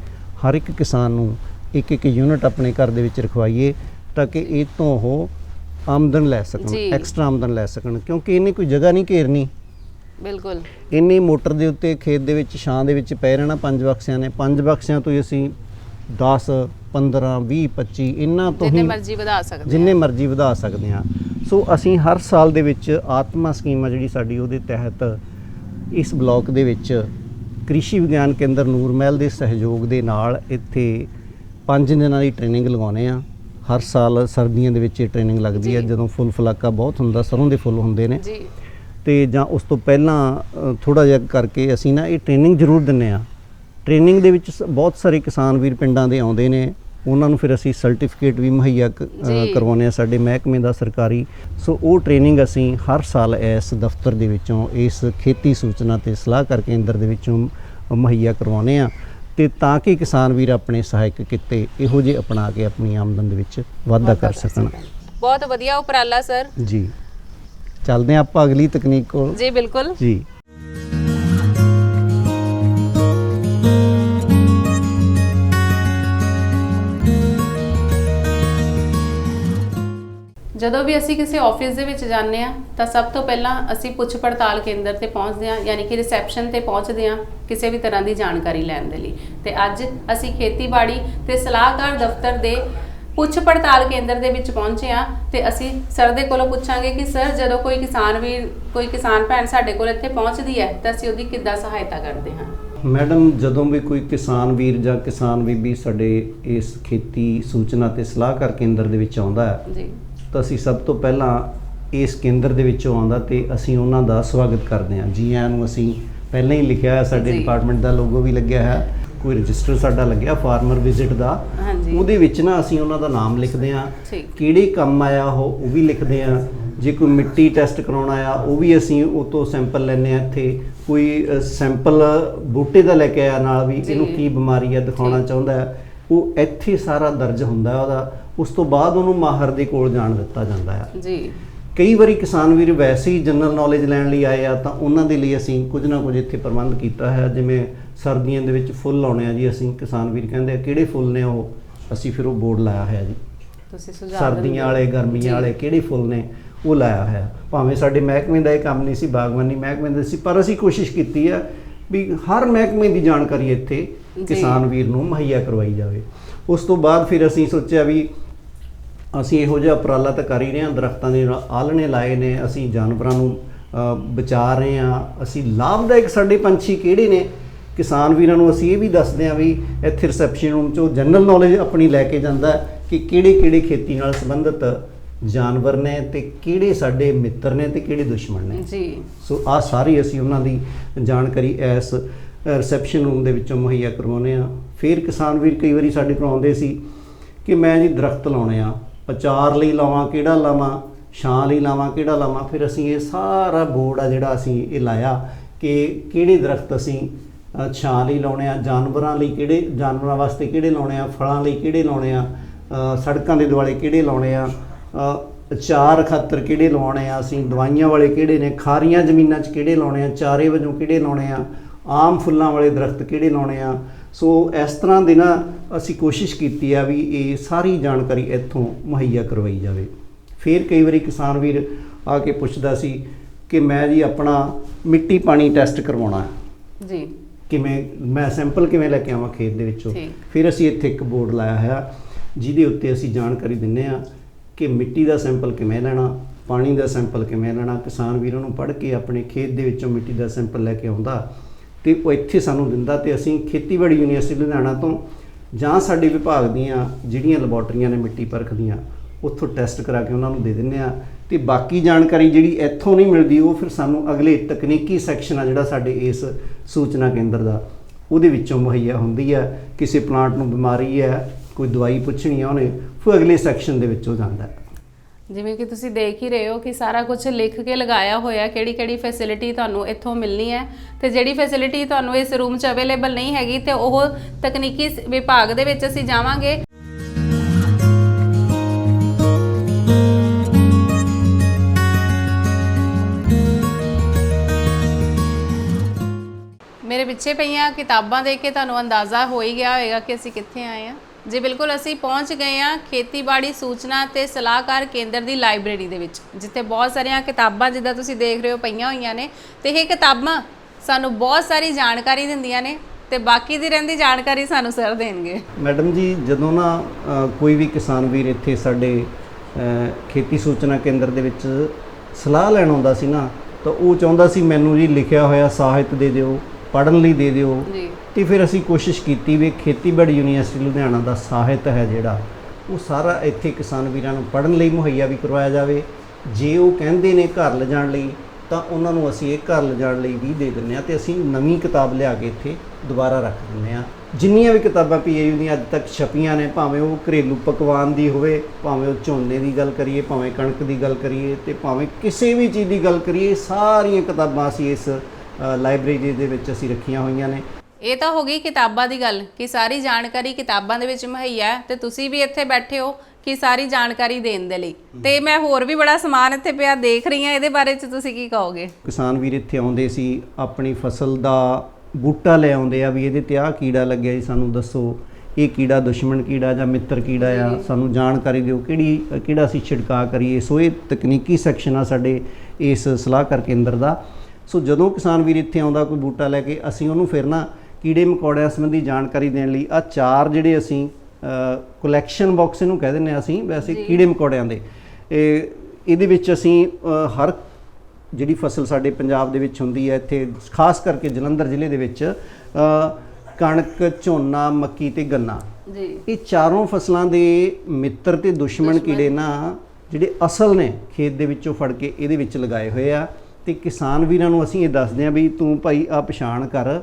ਹਰ ਇੱਕ ਕਿਸਾਨ ਨੂੰ ਇੱਕ ਇੱਕ ਯੂਨਿਟ ਆਪਣੇ ਘਰ ਦੇ ਵਿੱਚ ਰਖਵਾਈਏ ਤਾਂ ਕਿ ਇਹ ਤੋਂ ਉਹ ਆਮਦਨ ਲੈ ਸਕਣ। ਐਕਸਟਰਾ ਆਮਦਨ ਲੈ ਸਕਣ ਕਿਉਂਕਿ ਇਹਨੇ ਕੋਈ ਜਗ੍ਹਾ ਨਹੀਂ ਘੇਰਨੀ। ਬਿਲਕੁਲ। ਇੰਨੀ ਮੋਟਰ ਦੇ ਉੱਤੇ ਖੇਤ ਦੇ ਵਿੱਚ ਛਾਂ ਦੇ ਵਿੱਚ ਪੈ ਰਹਿਣਾ ਪੰਜ ਬਕਸਿਆਂ ਨੇ। ਪੰਜ ਬਕਸਿਆਂ ਤੋਂ ਹੀ ਅਸੀਂ 10 15 20 25 ਇਹਨਾਂ ਤੋਂ ਜਿੰਨੇ ਮਰਜ਼ੀ ਵਧਾ ਸਕਦੇ ਜਿੰਨੇ ਮਰਜ਼ੀ ਵਧਾ ਸਕਦੇ ਹਾਂ। ਸੋ ਅਸੀਂ ਹਰ ਸਾਲ ਦੇ ਵਿੱਚ ਆਤਮਾ ਸਕੀਮ ਆ ਜਿਹੜੀ ਸਾਡੀ ਉਹਦੇ ਤਹਿਤ ਇਸ ਬਲਾਕ ਦੇ ਵਿੱਚ ਕ੍ਰਿਸ਼ੀ ਵਿਗਿਆਨ ਕੇਂਦਰ ਨੂਰਮਹਿਲ ਦੇ ਸਹਿਯੋਗ ਦੇ ਨਾਲ ਇੱਥੇ 5 ਦਿਨਾਂ ਦੀ ਟ੍ਰੇਨਿੰਗ ਲਗਾਉਨੇ ਆ ਹਰ ਸਾਲ ਸਰਦੀਆਂ ਦੇ ਵਿੱਚ ਇਹ ਟ੍ਰੇਨਿੰਗ ਲੱਗਦੀ ਹੈ। ਜਦੋਂ ਫੁੱਲ ਫਲਾਕਾ ਬਹੁਤ ਹੁੰਦਾ ਸਰੋਂ ਦੇ ਫੁੱਲ ਹੁੰਦੇ ਨੇ। ਜੀ। ਤੇ ਜਾਂ ਉਸ ਤੋਂ ਪਹਿਲਾਂ ਥੋੜਾ ਜਿਹਾ ਕਰਕੇ ਅਸੀਂ ਨਾ ਇਹ ਟ੍ਰੇਨਿੰਗ ਜ਼ਰੂਰ ਦਿੰਨੇ ਆ ਟ੍ਰੇਨਿੰਗ ਦੇ ਵਿੱਚ ਬਹੁਤ ਸਾਰੇ ਕਿਸਾਨ ਵੀਰ ਪਿੰਡਾਂ ਦੇ ਆਉਂਦੇ ਨੇ। ਉਹਨਾਂ ਨੂੰ ਫਿਰ ਅਸੀਂ ਸਰਟੀਫਿਕੇਟ ਵੀ ਮੁਹੱਈਆ। ਕਰਵਾਉਂਦੇ ਆ ਸਾਡੇ ਮਹਿਕਮੇ ਦਾ ਸਰਕਾਰੀ। ਸੋ ਉਹ ਟ੍ਰੇਨਿੰਗ ਅਸੀਂ ਹਰ ਸਾਲ ਇਸ ਦਫ਼ਤਰ ਦੇ ਵਿੱਚੋਂ ਇਸ ਖੇਤੀ ਸੂਚਨਾ ਤੇ ਸਲਾਹਕਾਰ ਕੇਂਦਰ ਦੇ ਵਿੱਚੋਂ ਮੁਹੱਈਆ ਕਰਵਾਉਂਦੇ ਆ ਤੇ ਤਾਂ ਕਿ ਕਿਸਾਨ ਵੀਰ ਆਪਣੇ ਸਹਾਇਕ ਕਿੱਤੇ ਇਹੋ ਜਿਹੇ ਅਪਣਾ ਕੇ ਆਪਣੀ ਆਮਦਨ ਦੇ ਵਿੱਚ ਵਾਧਾ ਕਰ ਸਕਣ। ਬਹੁਤ ਵਧੀਆ ਉਪਰਾਲਾ ਸਰ। ਜੀ। ਚੱਲਦੇ ਆਪਾਂ ਅਗਲੀ ਤਕਨੀਕ ਕੋਲ। ਜੀ ਬਿਲਕੁਲ। ਜੀ। ਜਦੋਂ ਵੀ ਅਸੀਂ ਕਿਸੇ ਆਫਿਸ ਦੇ ਵਿੱਚ ਜਾਂਦੇ ਆ ਤਾਂ ਸਭ ਤੋਂ ਪਹਿਲਾਂ ਅਸੀਂ ਪੁੱਛ ਪੜਤਾਲ ਕੇਂਦਰ ਤੇ ਪਹੁੰਚਦੇ ਆ ਯਾਨੀ ਕਿ ਰਿਸੈਪਸ਼ਨ ਤੇ ਪਹੁੰਚਦੇ ਆ ਕਿਸੇ ਵੀ ਤਰ੍ਹਾਂ ਦੀ ਜਾਣਕਾਰੀ ਲੈਣ ਦੇ ਲਈ। ਤੇ ਅੱਜ ਅਸੀਂ ਖੇਤੀਬਾੜੀ ਤੇ ਸਲਾਹਕਾਰ ਦਫ਼ਤਰ ਦੇ ਪੁੱਛ ਪੜਤਾਲ ਕੇਂਦਰ ਦੇ ਵਿੱਚ ਪਹੁੰਚੇ ਆ ਤੇ ਅਸੀਂ ਸਰ ਦੇ ਕੋਲੋਂ ਪੁੱਛਾਂਗੇ ਕਿ ਸਰ ਜਦੋਂ ਕੋਈ ਕਿਸਾਨ ਵੀਰ ਕੋਈ ਕਿਸਾਨ ਭੈਣ ਸਾਡੇ ਕੋਲ ਇੱਥੇ ਪਹੁੰਚਦੀ ਹੈ ਤਾਂ ਅਸੀਂ ਉਹਦੀ ਕਿੱਦਾਂ ਸਹਾਇਤਾ ਕਰਦੇ ਹਾਂ? ਮੈਡਮ ਜਦੋਂ ਵੀ ਕੋਈ ਕਿਸਾਨ ਵੀਰ ਜਾਂ ਕਿਸਾਨ ਬੀਬੀ ਸਾਡੇ ਇਸ ਖੇਤੀ ਸੂਚਨਾ ਤੇ ਸਲਾਹਕਾਰ ਕੇਂਦਰ ਦੇ ਵਿੱਚ ਆਉਂਦਾ ਹੈ ਜੀ। ਤਾਂ ਅਸੀਂ ਸਭ ਤੋਂ ਪਹਿਲਾਂ ਇਸ ਕੇਂਦਰ ਦੇ ਵਿੱਚੋਂ ਆਉਂਦਾ ਤੇ ਅਸੀਂ ਉਹਨਾਂ ਦਾ ਸਵਾਗਤ ਕਰਦੇ ਹਾਂ। ਜੀ ਆਇਆਂ ਨੂੰ ਅਸੀਂ ਪਹਿਲਾਂ ਹੀ ਲਿਖਿਆ ਹੈ ਸਾਡੇ। ਡਿਪਾਰਟਮੈਂਟ ਦਾ ਲੋਗੋ ਵੀ ਲੱਗਿਆ ਹੈ। ਕੋਈ ਰਜਿਸਟਰ ਸਾਡਾ ਲੱਗਿਆ ਫਾਰਮਰ ਵਿਜ਼ਿਟ ਦਾ। ਉਹਦੇ ਵਿੱਚ ਨਾ ਅਸੀਂ ਉਹਨਾਂ ਦਾ ਨਾਮ ਲਿਖਦੇ ਹਾਂ। ਕਿਹੜੇ ਕੰਮ ਆਇਆ ਉਹ ਉਹ ਵੀ ਲਿਖਦੇ ਆ ਜੇ ਕੋਈ ਮਿੱਟੀ ਟੈਸਟ ਕਰਾਉਣਾ ਆ ਉਹ ਵੀ ਅਸੀਂ ਉਹ ਤੋਂ ਸੈਂਪਲ ਲੈਂਦੇ ਆ ਇੱਥੇ। ਕੋਈ ਸੈਂਪਲ ਬੂਟੇ ਦਾ ਲੈ ਕੇ ਆਇਆ ਨਾਲ ਵੀ। ਇਹਨੂੰ ਕੀ ਬਿਮਾਰੀ ਆ ਦਿਖਾਉਣਾ। ਚਾਹੁੰਦਾ ਹੈ। ਉਹ ਇੱਥੇ ਸਾਰਾ ਦਰਜ ਹੁੰਦਾ ਉਹਦਾ। ਉਸ ਤੋਂ ਬਾਅਦ ਉਹਨੂੰ ਮਾਹਰ ਦੇ ਕੋਲ ਜਾਣ ਦਿੱਤਾ ਜਾਂਦਾ ਹੈ ਜੀ। ਕਈ ਵਾਰੀ ਕਿਸਾਨ ਵੀਰ ਵੈਸੇ ਹੀ ਜਨਰਲ ਨੌਲੇਜ ਲੈਣ ਲਈ ਆਏ ਆ ਤਾਂ ਉਹਨਾਂ ਦੇ ਲਈ ਅਸੀਂ ਕੁਝ ਨਾ ਕੁਝ ਇੱਥੇ ਪ੍ਰਬੰਧ ਕੀਤਾ ਹੈ ਜਿਵੇਂ ਸਰਦੀਆਂ ਦੇ ਵਿੱਚ ਫੁੱਲ ਲਾਉਣੇ ਆ ਜੀ ਅਸੀਂ ਕਿਸਾਨ ਵੀਰ ਕਹਿੰਦੇ ਆ ਕਿਹੜੇ ਫੁੱਲ ਨੇ ਉਹ? ਅਸੀਂ ਫਿਰ ਉਹ ਬੋਰਡ ਲਾਇਆ ਹੋਇਆ ਜੀ। ਤੁਸੀਂ ਸੁਝਾਅ ਸਰਦੀਆਂ। ਵਾਲੇ। ਗਰਮੀਆਂ ਵਾਲੇ ਕਿਹੜੇ ਫੁੱਲ ਨੇ? ਉਹ ਲਾਇਆ ਹੋਇਆ। ਭਾਵੇਂ ਸਾਡੇ ਮਹਿਕਮੇ ਦਾ ਇਹ ਕੰਮ ਨਹੀਂ ਸੀ ਬਾਗਬਾਨੀ ਮਹਿਕਮੇ ਦਾ ਸੀ ਪਰ ਅਸੀਂ ਕੋਸ਼ਿਸ਼ ਕੀਤੀ ਆ ਵੀ ਹਰ ਮਹਿਕਮੇ ਦੀ ਜਾਣਕਾਰੀ ਇੱਥੇ। ਕਿਸਾਨ ਵੀਰ ਨੂੰ ਮੁਹੱਈਆ ਕਰਵਾਈ ਜਾਵੇ। ਉਸ ਤੋਂ ਬਾਅਦ ਫਿਰ ਅਸੀਂ ਸੋਚਿਆ ਵੀ ਅਸੀਂ ਇਹੋ ਜਿਹਾ ਉਪਰਾਲਾ ਤਾਂ ਕਰ ਹੀ ਰਹੇ ਹਾਂ ਦਰਖਤਾਂ ਦੇ ਆਲਣੇ ਲਾਏ ਨੇ ਅਸੀਂ ਜਾਨਵਰਾਂ ਨੂੰ ਬਚਾ ਰਹੇ ਹਾਂ। ਅਸੀਂ ਲਾਭਦਾਇਕ ਸਾਡੇ ਪੰਛੀ ਕਿਹੜੇ ਨੇ? ਕਿਸਾਨ ਵੀਰਾਂ ਨੂੰ ਅਸੀਂ ਇਹ ਵੀ ਦੱਸਦੇ ਹਾਂ ਵੀ ਇੱਥੇ ਰਿਸੈਪਸ਼ਨ ਰੂਮ 'ਚੋਂ ਜਨਰਲ ਨੌਲੇਜ ਆਪਣੀ ਲੈ ਕੇ ਜਾਂਦਾ ਕਿ ਕਿਹੜੇ ਕਿਹੜੇ ਖੇਤੀ ਨਾਲ ਸੰਬੰਧਿਤ ਜਾਨਵਰ ਨੇ ਤੇ ਕਿਹੜੇ ਸਾਡੇ ਮਿੱਤਰ ਨੇ ਤੇ ਕਿਹੜੇ ਦੁਸ਼ਮਣ ਨੇ। ਜੀ। ਸੋ ਆ ਸਾਰੀ ਅਸੀਂ ਉਹਨਾਂ ਦੀ ਜਾਣਕਾਰੀ ਇਸ ਰਿਸੈਪਸ਼ਨ ਰੂਮ ਦੇ ਵਿੱਚੋਂ ਮੁਹੱਈਆ ਕਰਵਾਉਂਦੇ ਆ ਫਿਰ ਕਿਸਾਨ ਵੀਰ ਕਈ ਵਾਰੀ ਸਾਡੇ ਕੋਲ ਆਉਂਦੇ ਸੀ ਕਿ ਮੈਂ ਜੀ ਦਰਖਤ ਲਾਉਣੇ ਆ। ਅਚਾਰ ਲਈ ਲਾਵਾਂ ਕਿਹੜਾ ਲਾਵਾਂ ਛਾਂ ਲਈ ਲਾਵਾਂ ਕਿਹੜਾ ਲਾਵਾਂ ਫਿਰ ਅਸੀਂ ਇਹ ਸਾਰਾ ਬੋਰਡ ਆ ਜਿਹੜਾ ਅਸੀਂ ਇਹ ਲਾਇਆ ਕਿ ਕਿਹੜੇ ਦਰਖਤ ਅਸੀਂ ਛਾਂ ਲਈ ਲਾਉਣੇ ਆ ਜਾਨਵਰਾਂ ਲਈ ਕਿਹੜੇ ਜਾਨਵਰਾਂ ਵਾਸਤੇ ਕਿਹੜੇ ਲਾਉਣੇ ਆ ਫਲਾਂ ਲਈ ਕਿਹੜੇ ਲਾਉਣੇ ਆ ਸੜਕਾਂ ਦੇ ਦੁਆਲੇ ਕਿਹੜੇ ਲਾਉਣੇ ਆ ਅ, ਅਚਾਰ ਖਾਤਰ ਕਿਹੜੇ ਲਾਉਣੇ ਆ ਅਸੀਂ ਦਵਾਈਆਂ ਵਾਲੇ ਕਿਹੜੇ ਨੇ ਖਾਰੀਆਂ ਜ਼ਮੀਨਾਂ 'ਚ ਕਿਹੜੇ ਲਾਉਣੇ ਆ ਚਾਰੇ ਵਜੋਂ ਕਿਹੜੇ ਲਾਉਣੇ ਆ ਆਮ ਫੁੱਲਾਂ ਵਾਲੇ ਦਰਖਤ ਕਿਹੜੇ ਲਾਉਣੇ ਆ ਸੋ ਇਸ ਤਰ੍ਹਾਂ ਦੇ ਨਾ ਅਸੀਂ ਕੋਸ਼ਿਸ਼ ਕੀਤੀ ਆ ਵੀ ਇਹ ਸਾਰੀ ਜਾਣਕਾਰੀ ਇੱਥੋਂ ਮੁਹੱਈਆ ਕਰਵਾਈ ਜਾਵੇ। ਫਿਰ ਕਈ ਵਾਰੀ ਕਿਸਾਨ ਵੀਰ ਆ ਕੇ ਪੁੱਛਦਾ ਸੀ ਕਿ ਮੈਂ ਜੀ ਆਪਣਾ ਮਿੱਟੀ ਪਾਣੀ ਟੈਸਟ ਕਰਵਾਉਣਾ ਹੈ। ਜੀ। ਕਿਵੇਂ ਮੈਂ ਸੈਂਪਲ ਕਿਵੇਂ ਲੈ ਕੇ ਆਵਾਂ ਖੇਤ ਦੇ ਵਿੱਚੋਂ। ਫਿਰ ਅਸੀਂ ਇੱਥੇ ਇੱਕ ਬੋਰਡ ਲਾਇਆ ਹੋਇਆ ਜਿਹਦੇ ਉੱਤੇ ਅਸੀਂ ਜਾਣਕਾਰੀ ਦਿੰਨੇ ਆ ਕਿ ਮਿੱਟੀ ਦਾ ਸੈਂਪਲ ਕਿਵੇਂ ਲੈਣਾ ਪਾਣੀ ਦਾ ਸੈਂਪਲ ਕਿਵੇਂ ਲੈਣਾ। ਕਿਸਾਨ ਵੀਰਾਂ ਨੂੰ ਪੜ੍ਹ ਕੇ ਆਪਣੇ ਖੇਤ ਦੇ ਵਿੱਚੋਂ ਮਿੱਟੀ ਦਾ ਸੈਂਪਲ ਲੈ ਕੇ ਆਉਂਦਾ। ਤੇ ਉਹ ਇੱਥੇ ਸਾਨੂੰ ਦਿੰਦਾ ਤੇ ਅਸੀਂ ਖੇਤੀਬਾੜੀ ਯੂਨੀਵਰਸਿਟੀ ਲੁਧਿਆਣਾ ਤੋਂ ਜਾਂ ਸਾਡੇ ਵਿਭਾਗ ਦੀਆਂ ਜਿਹੜੀਆਂ ਲੈਬੋਰਟਰੀਆਂ ਨੇ ਮਿੱਟੀ ਪਰਖ ਦੀਆਂ, ਉੱਥੋਂ ਟੈਸਟ ਕਰਾ ਕੇ ਉਹਨਾਂ ਨੂੰ ਦੇ ਦਿੰਦੇ ਆ ਤੇ ਬਾਕੀ ਜਾਣਕਾਰੀ ਜਿਹੜੀ ਇੱਥੋਂ ਨਹੀਂ ਮਿਲਦੀ, ਉਹ ਫਿਰ ਸਾਨੂੰ ਅਗਲੇ ਤਕਨੀਕੀ ਸੈਕਸ਼ਨ ਆ ਜਿਹੜਾ ਸਾਡੇ ਇਸ ਸੂਚਨਾ ਕੇਂਦਰ ਦਾ, ਉਹਦੇ ਵਿੱਚੋਂ ਮੁਹੱਈਆ ਹੁੰਦੀ ਆ, ਕਿਸੇ ਪਲਾਂਟ ਨੂੰ ਬਿਮਾਰੀ ਹੈ ਕੋਈ ਦਵਾਈ ਪੁੱਛਣੀ ਆ ਉਹਨੇ, ਫਿਰ ਅਗਲੇ ਸੈਕਸ਼ਨ ਦੇ ਵਿੱਚੋਂ ਜਾਂਦਾ। ਹੈ ਜਿਵੇਂ ਕਿ ਤੁਸੀਂ ਦੇਖ ਹੀ ਰਹੇ ਹੋ ਕਿ ਸਾਰਾ ਕੁਝ ਲਿਖ ਕੇ ਲਗਾਇਆ ਹੋਇਆ ਕਿਹੜੀ ਕਿਹੜੀ ਫੈਸਿਲਿਟੀ ਤੁਹਾਨੂੰ ਇੱਥੋਂ ਮਿਲਣੀ ਹੈ ਤੇ ਜਿਹੜੀ ਫੈਸਿਲਿਟੀ ਤੁਹਾਨੂੰ ਇਸ ਰੂਮ 'ਚ ਅਵੇਲੇਬਲ ਨਹੀਂ ਹੈਗੀ ਤੇ ਉਹ ਤਕਨੀਕੀ ਵਿਭਾਗ ਦੇ ਵਿੱਚ ਅਸੀਂ ਜਾਵਾਂਗੇ। ਮੇਰੇ ਪਿੱਛੇ ਪਈਆਂ ਕਿਤਾਬਾਂ ਦੇਖ ਕੇ ਤੁਹਾਨੂੰ ਅੰਦਾਜ਼ਾ ਹੋ ਹੀ ਗਿਆ ਹੋਵੇਗਾ ਕਿ ਅਸੀਂ ਕਿੱਥੇ ਆਏ ਹਾਂ। ਜੀ ਬਿਲਕੁਲ, ਅਸੀਂ ਪਹੁੰਚ ਗਏ ਹਾਂ ਖੇਤੀਬਾੜੀ ਸੂਚਨਾ ਤੇ ਸਲਾਹਕਾਰ ਕੇਂਦਰ ਦੀ ਲਾਇਬ੍ਰੇਰੀ ਦੇ ਵਿੱਚ, ਜਿੱਥੇ ਬਹੁਤ ਸਾਰੀਆਂ ਕਿਤਾਬਾਂ ਜਿੱਦਾਂ ਤੁਸੀਂ ਦੇਖ ਰਹੇ ਹੋ ਪਈਆਂ ਹੋਈਆਂ ਨੇ, ਤੇ ਇਹ ਕਿਤਾਬਾਂ ਸਾਨੂੰ ਬਹੁਤ ਸਾਰੀ ਜਾਣਕਾਰੀ ਦਿੰਦੀਆਂ ਨੇ ਤੇ ਬਾਕੀ ਦੀ ਰਹਿੰਦੀ ਜਾਣਕਾਰੀ ਸਾਨੂੰ ਸਰ ਦੇਣਗੇ। ਮੈਡਮ ਜੀ, ਜਦੋਂ ਨਾ ਕੋਈ ਵੀ ਕਿਸਾਨ ਵੀਰ ਇੱਥੇ ਸਾਡੇ ਖੇਤੀ ਸੂਚਨਾ ਕੇਂਦਰ ਦੇ ਵਿੱਚ ਸਲਾਹ ਲੈਣ ਆਉਂਦਾ ਸੀ ਨਾ, ਤਾਂ ਉਹ ਚਾਹੁੰਦਾ ਸੀ ਮੈਨੂੰ ਜੀ ਲਿਖਿਆ ਹੋਇਆ ਸਾਹਿਤ ਦੇ ਦਿਓ ਪੜ੍ਹਨ ਲਈ ਦੇ ਦਿਓ। ਜੀ। ਤੇ ਫਿਰ ਅਸੀਂ ਕੋਸ਼ਿਸ਼ ਕੀਤੀ ਵੀ ਖੇਤੀਬਾੜੀ ਯੂਨੀਵਰਸਿਟੀ ਲੁਧਿਆਣਾ ਦਾ ਸਾਹਿਤ ਹੈ ਜਿਹੜਾ ਉਹ ਸਾਰਾ ਇੱਥੇ ਕਿਸਾਨ ਵੀਰਾਂ ਨੂੰ ਪੜ੍ਹਨ ਲਈ ਮੁਹੱਈਆ ਵੀ ਕਰਵਾਇਆ ਜਾਵੇ। ਜੇ ਉਹ ਕਹਿੰਦੇ ਨੇ ਘਰ ਲਿਜਾਣ ਲਈ ਤਾਂ ਉਹਨਾਂ ਨੂੰ ਅਸੀਂ ਇਹ ਘਰ ਲਿਜਾਣ ਲਈ ਵੀ ਦੇ ਦਿੰਦੇ ਆ ਤੇ ਅਸੀਂ ਨਵੀਂ ਕਿਤਾਬ ਲਿਆ ਕੇ ਇੱਥੇ ਦੁਬਾਰਾ ਰੱਖ ਦਿੰਦੇ ਆ ਜਿੰਨੀਆਂ ਵੀ ਕਿਤਾਬਾਂ ਪੀਏਯੂ ਦੀਆਂ ਅੱਜ ਤੱਕ ਛਪੀਆਂ ਨੇ ਭਾਵੇਂ ਉਹ ਘਰੇਲੂ ਪਕਵਾਨ ਦੀ ਹੋਵੇ ਭਾਵੇਂ ਉਹ ਝੋਨੇ ਦੀ ਗੱਲ ਕਰੀਏ ਭਾਵੇਂ ਕਣਕ ਦੀ ਗੱਲ ਕਰੀਏ ਤੇ ਭਾਵੇਂ ਕਿਸੇ ਵੀ ਚੀਜ਼ ਦੀ ਗੱਲ ਕਰੀਏ ਸਾਰੀਆਂ ਕਿਤਾਬਾਂ ਅਸੀਂ ਇਸ ਲਾਇਬ੍ਰੇਰੀ ਦੇ ਵਿੱਚ ਅਸੀਂ ਰੱਖੀਆਂ ਹੋਈਆਂ ਨੇ। ਇਹ ਤਾਂ ਹੋ ਗਈ ਕਿਤਾਬਾਂ ਦੀ ਗੱਲ ਕਿ ਸਾਰੀ ਜਾਣਕਾਰੀ ਕਿਤਾਬਾਂ ਦੇ ਵਿੱਚ ਮੁਹੱਈਆ ਹੈ ਤੇ ਤੁਸੀਂ ਵੀ ਇੱਥੇ ਬੈਠੇ ਹੋ ਕਿ ਸਾਰੀ ਜਾਣਕਾਰੀ ਦੇਣ ਦੇ ਲਈ। ਤੇ ਮੈਂ ਹੋਰ ਵੀ ਬੜਾ ਸਮਾਨ ਇੱਥੇ ਪਿਆ ਦੇਖ ਰਹੀ ਹਾਂ ਇਹਦੇ ਬਾਰੇ ਚ ਤੁਸੀਂ ਕੀ ਕਹੋਗੇ? ਕਿਸਾਨ ਵੀਰ ਇੱਥੇ ਆਉਂਦੇ ਸੀ ਆਪਣੀ ਫਸਲ ਦਾ ਬੂਟਾ ਲੈ ਆਉਂਦੇ ਆ ਵੀ ਇਹਦੇ ਤੇ ਆਹ ਕੀੜਾ ਲੱਗਿਆ ਜੀ ਸਾਨੂੰ ਦੱਸੋ ਇਹ ਕੀੜਾ ਦੁਸ਼ਮਣ ਕੀੜਾ ਜਾਂ ਮਿੱਤਰ ਕੀੜਾ ਆ ਸਾਨੂੰ ਜਾਣਕਾਰੀ ਦਿਓ ਕਿਹੜੀ ਕਿਹੜਾ ਅਸੀਂ ਛਿੜਕਾਅ ਕਰੀਏ। ਸੋ ਇਹ ਤਕਨੀਕੀ ਸੈਕਸ਼ਨ ਆ ਸਾਡੇ ਇਸ ਸਲਾਹਕਾਰ ਕੇਂਦਰ ਦਾ। ਸੋ ਜਦੋਂ ਕਿਸਾਨ ਵੀਰ ਇੱਥੇ ਆਉਂਦਾ ਕੋਈ ਬੂਟਾ ਲੈ ਕੇ ਅਸੀਂ ਉਹਨੂੰ ਫਿਰ ਨਾ ਕੀੜੇ ਮਕੌੜਿਆਂ ਸੰਬੰਧੀ ਜਾਣਕਾਰੀ ਦੇਣ ਲਈ ਆ ਚਾਰ ਜਿਹੜੇ ਅਸੀਂ ਕਲੈਕਸ਼ਨ ਬਾਕਸ ਇਹਨੂੰ ਕਹਿ ਹਾਂ ਅਸੀਂ ਵੈਸੇ ਕੀੜੇ ਮਕੌੜਿਆਂ ਦੇ। ਇਹ ਇਹਦੇ ਵਿੱਚ ਅਸੀਂ ਹਰ ਜਿਹੜੀ ਫਸਲ ਸਾਡੇ ਪੰਜਾਬ ਦੇ ਵਿੱਚ ਹੁੰਦੀ ਹੈ ਇੱਥੇ ਖਾਸ ਕਰਕੇ ਜਲੰਧਰ ਜ਼ਿਲ੍ਹੇ ਦੇ ਵਿੱਚ ਕਣਕ ਝੋਨਾ ਮੱਕੀ ਤੇ ਗੰਨਾ। ਜੀ। ਇਹ ਚਾਰੋਂ ਫਸਲਾਂ ਦੇ ਮਿੱਤਰ ਤੇ ਦੁਸ਼ਮਣ। ਕੀੜੇ ਨਾ ਜਿਹੜੇ ਅਸਲ ਨੇ ਖੇਤ ਦੇ ਵਿੱਚੋਂ ਫੜ ਕੇ ਇਹਦੇ ਵਿੱਚ ਲਗਾਏ ਹੋਏ ਆ। ਤੇ ਕਿਸਾਨ ਵੀਰਾਂ ਨੂੰ ਅਸੀਂ ਇਹ ਦੱਸਦੇ ਆ ਵੀ ਤੂੰ ਭਾਈ ਆ ਪਛਾਣ ਕਰ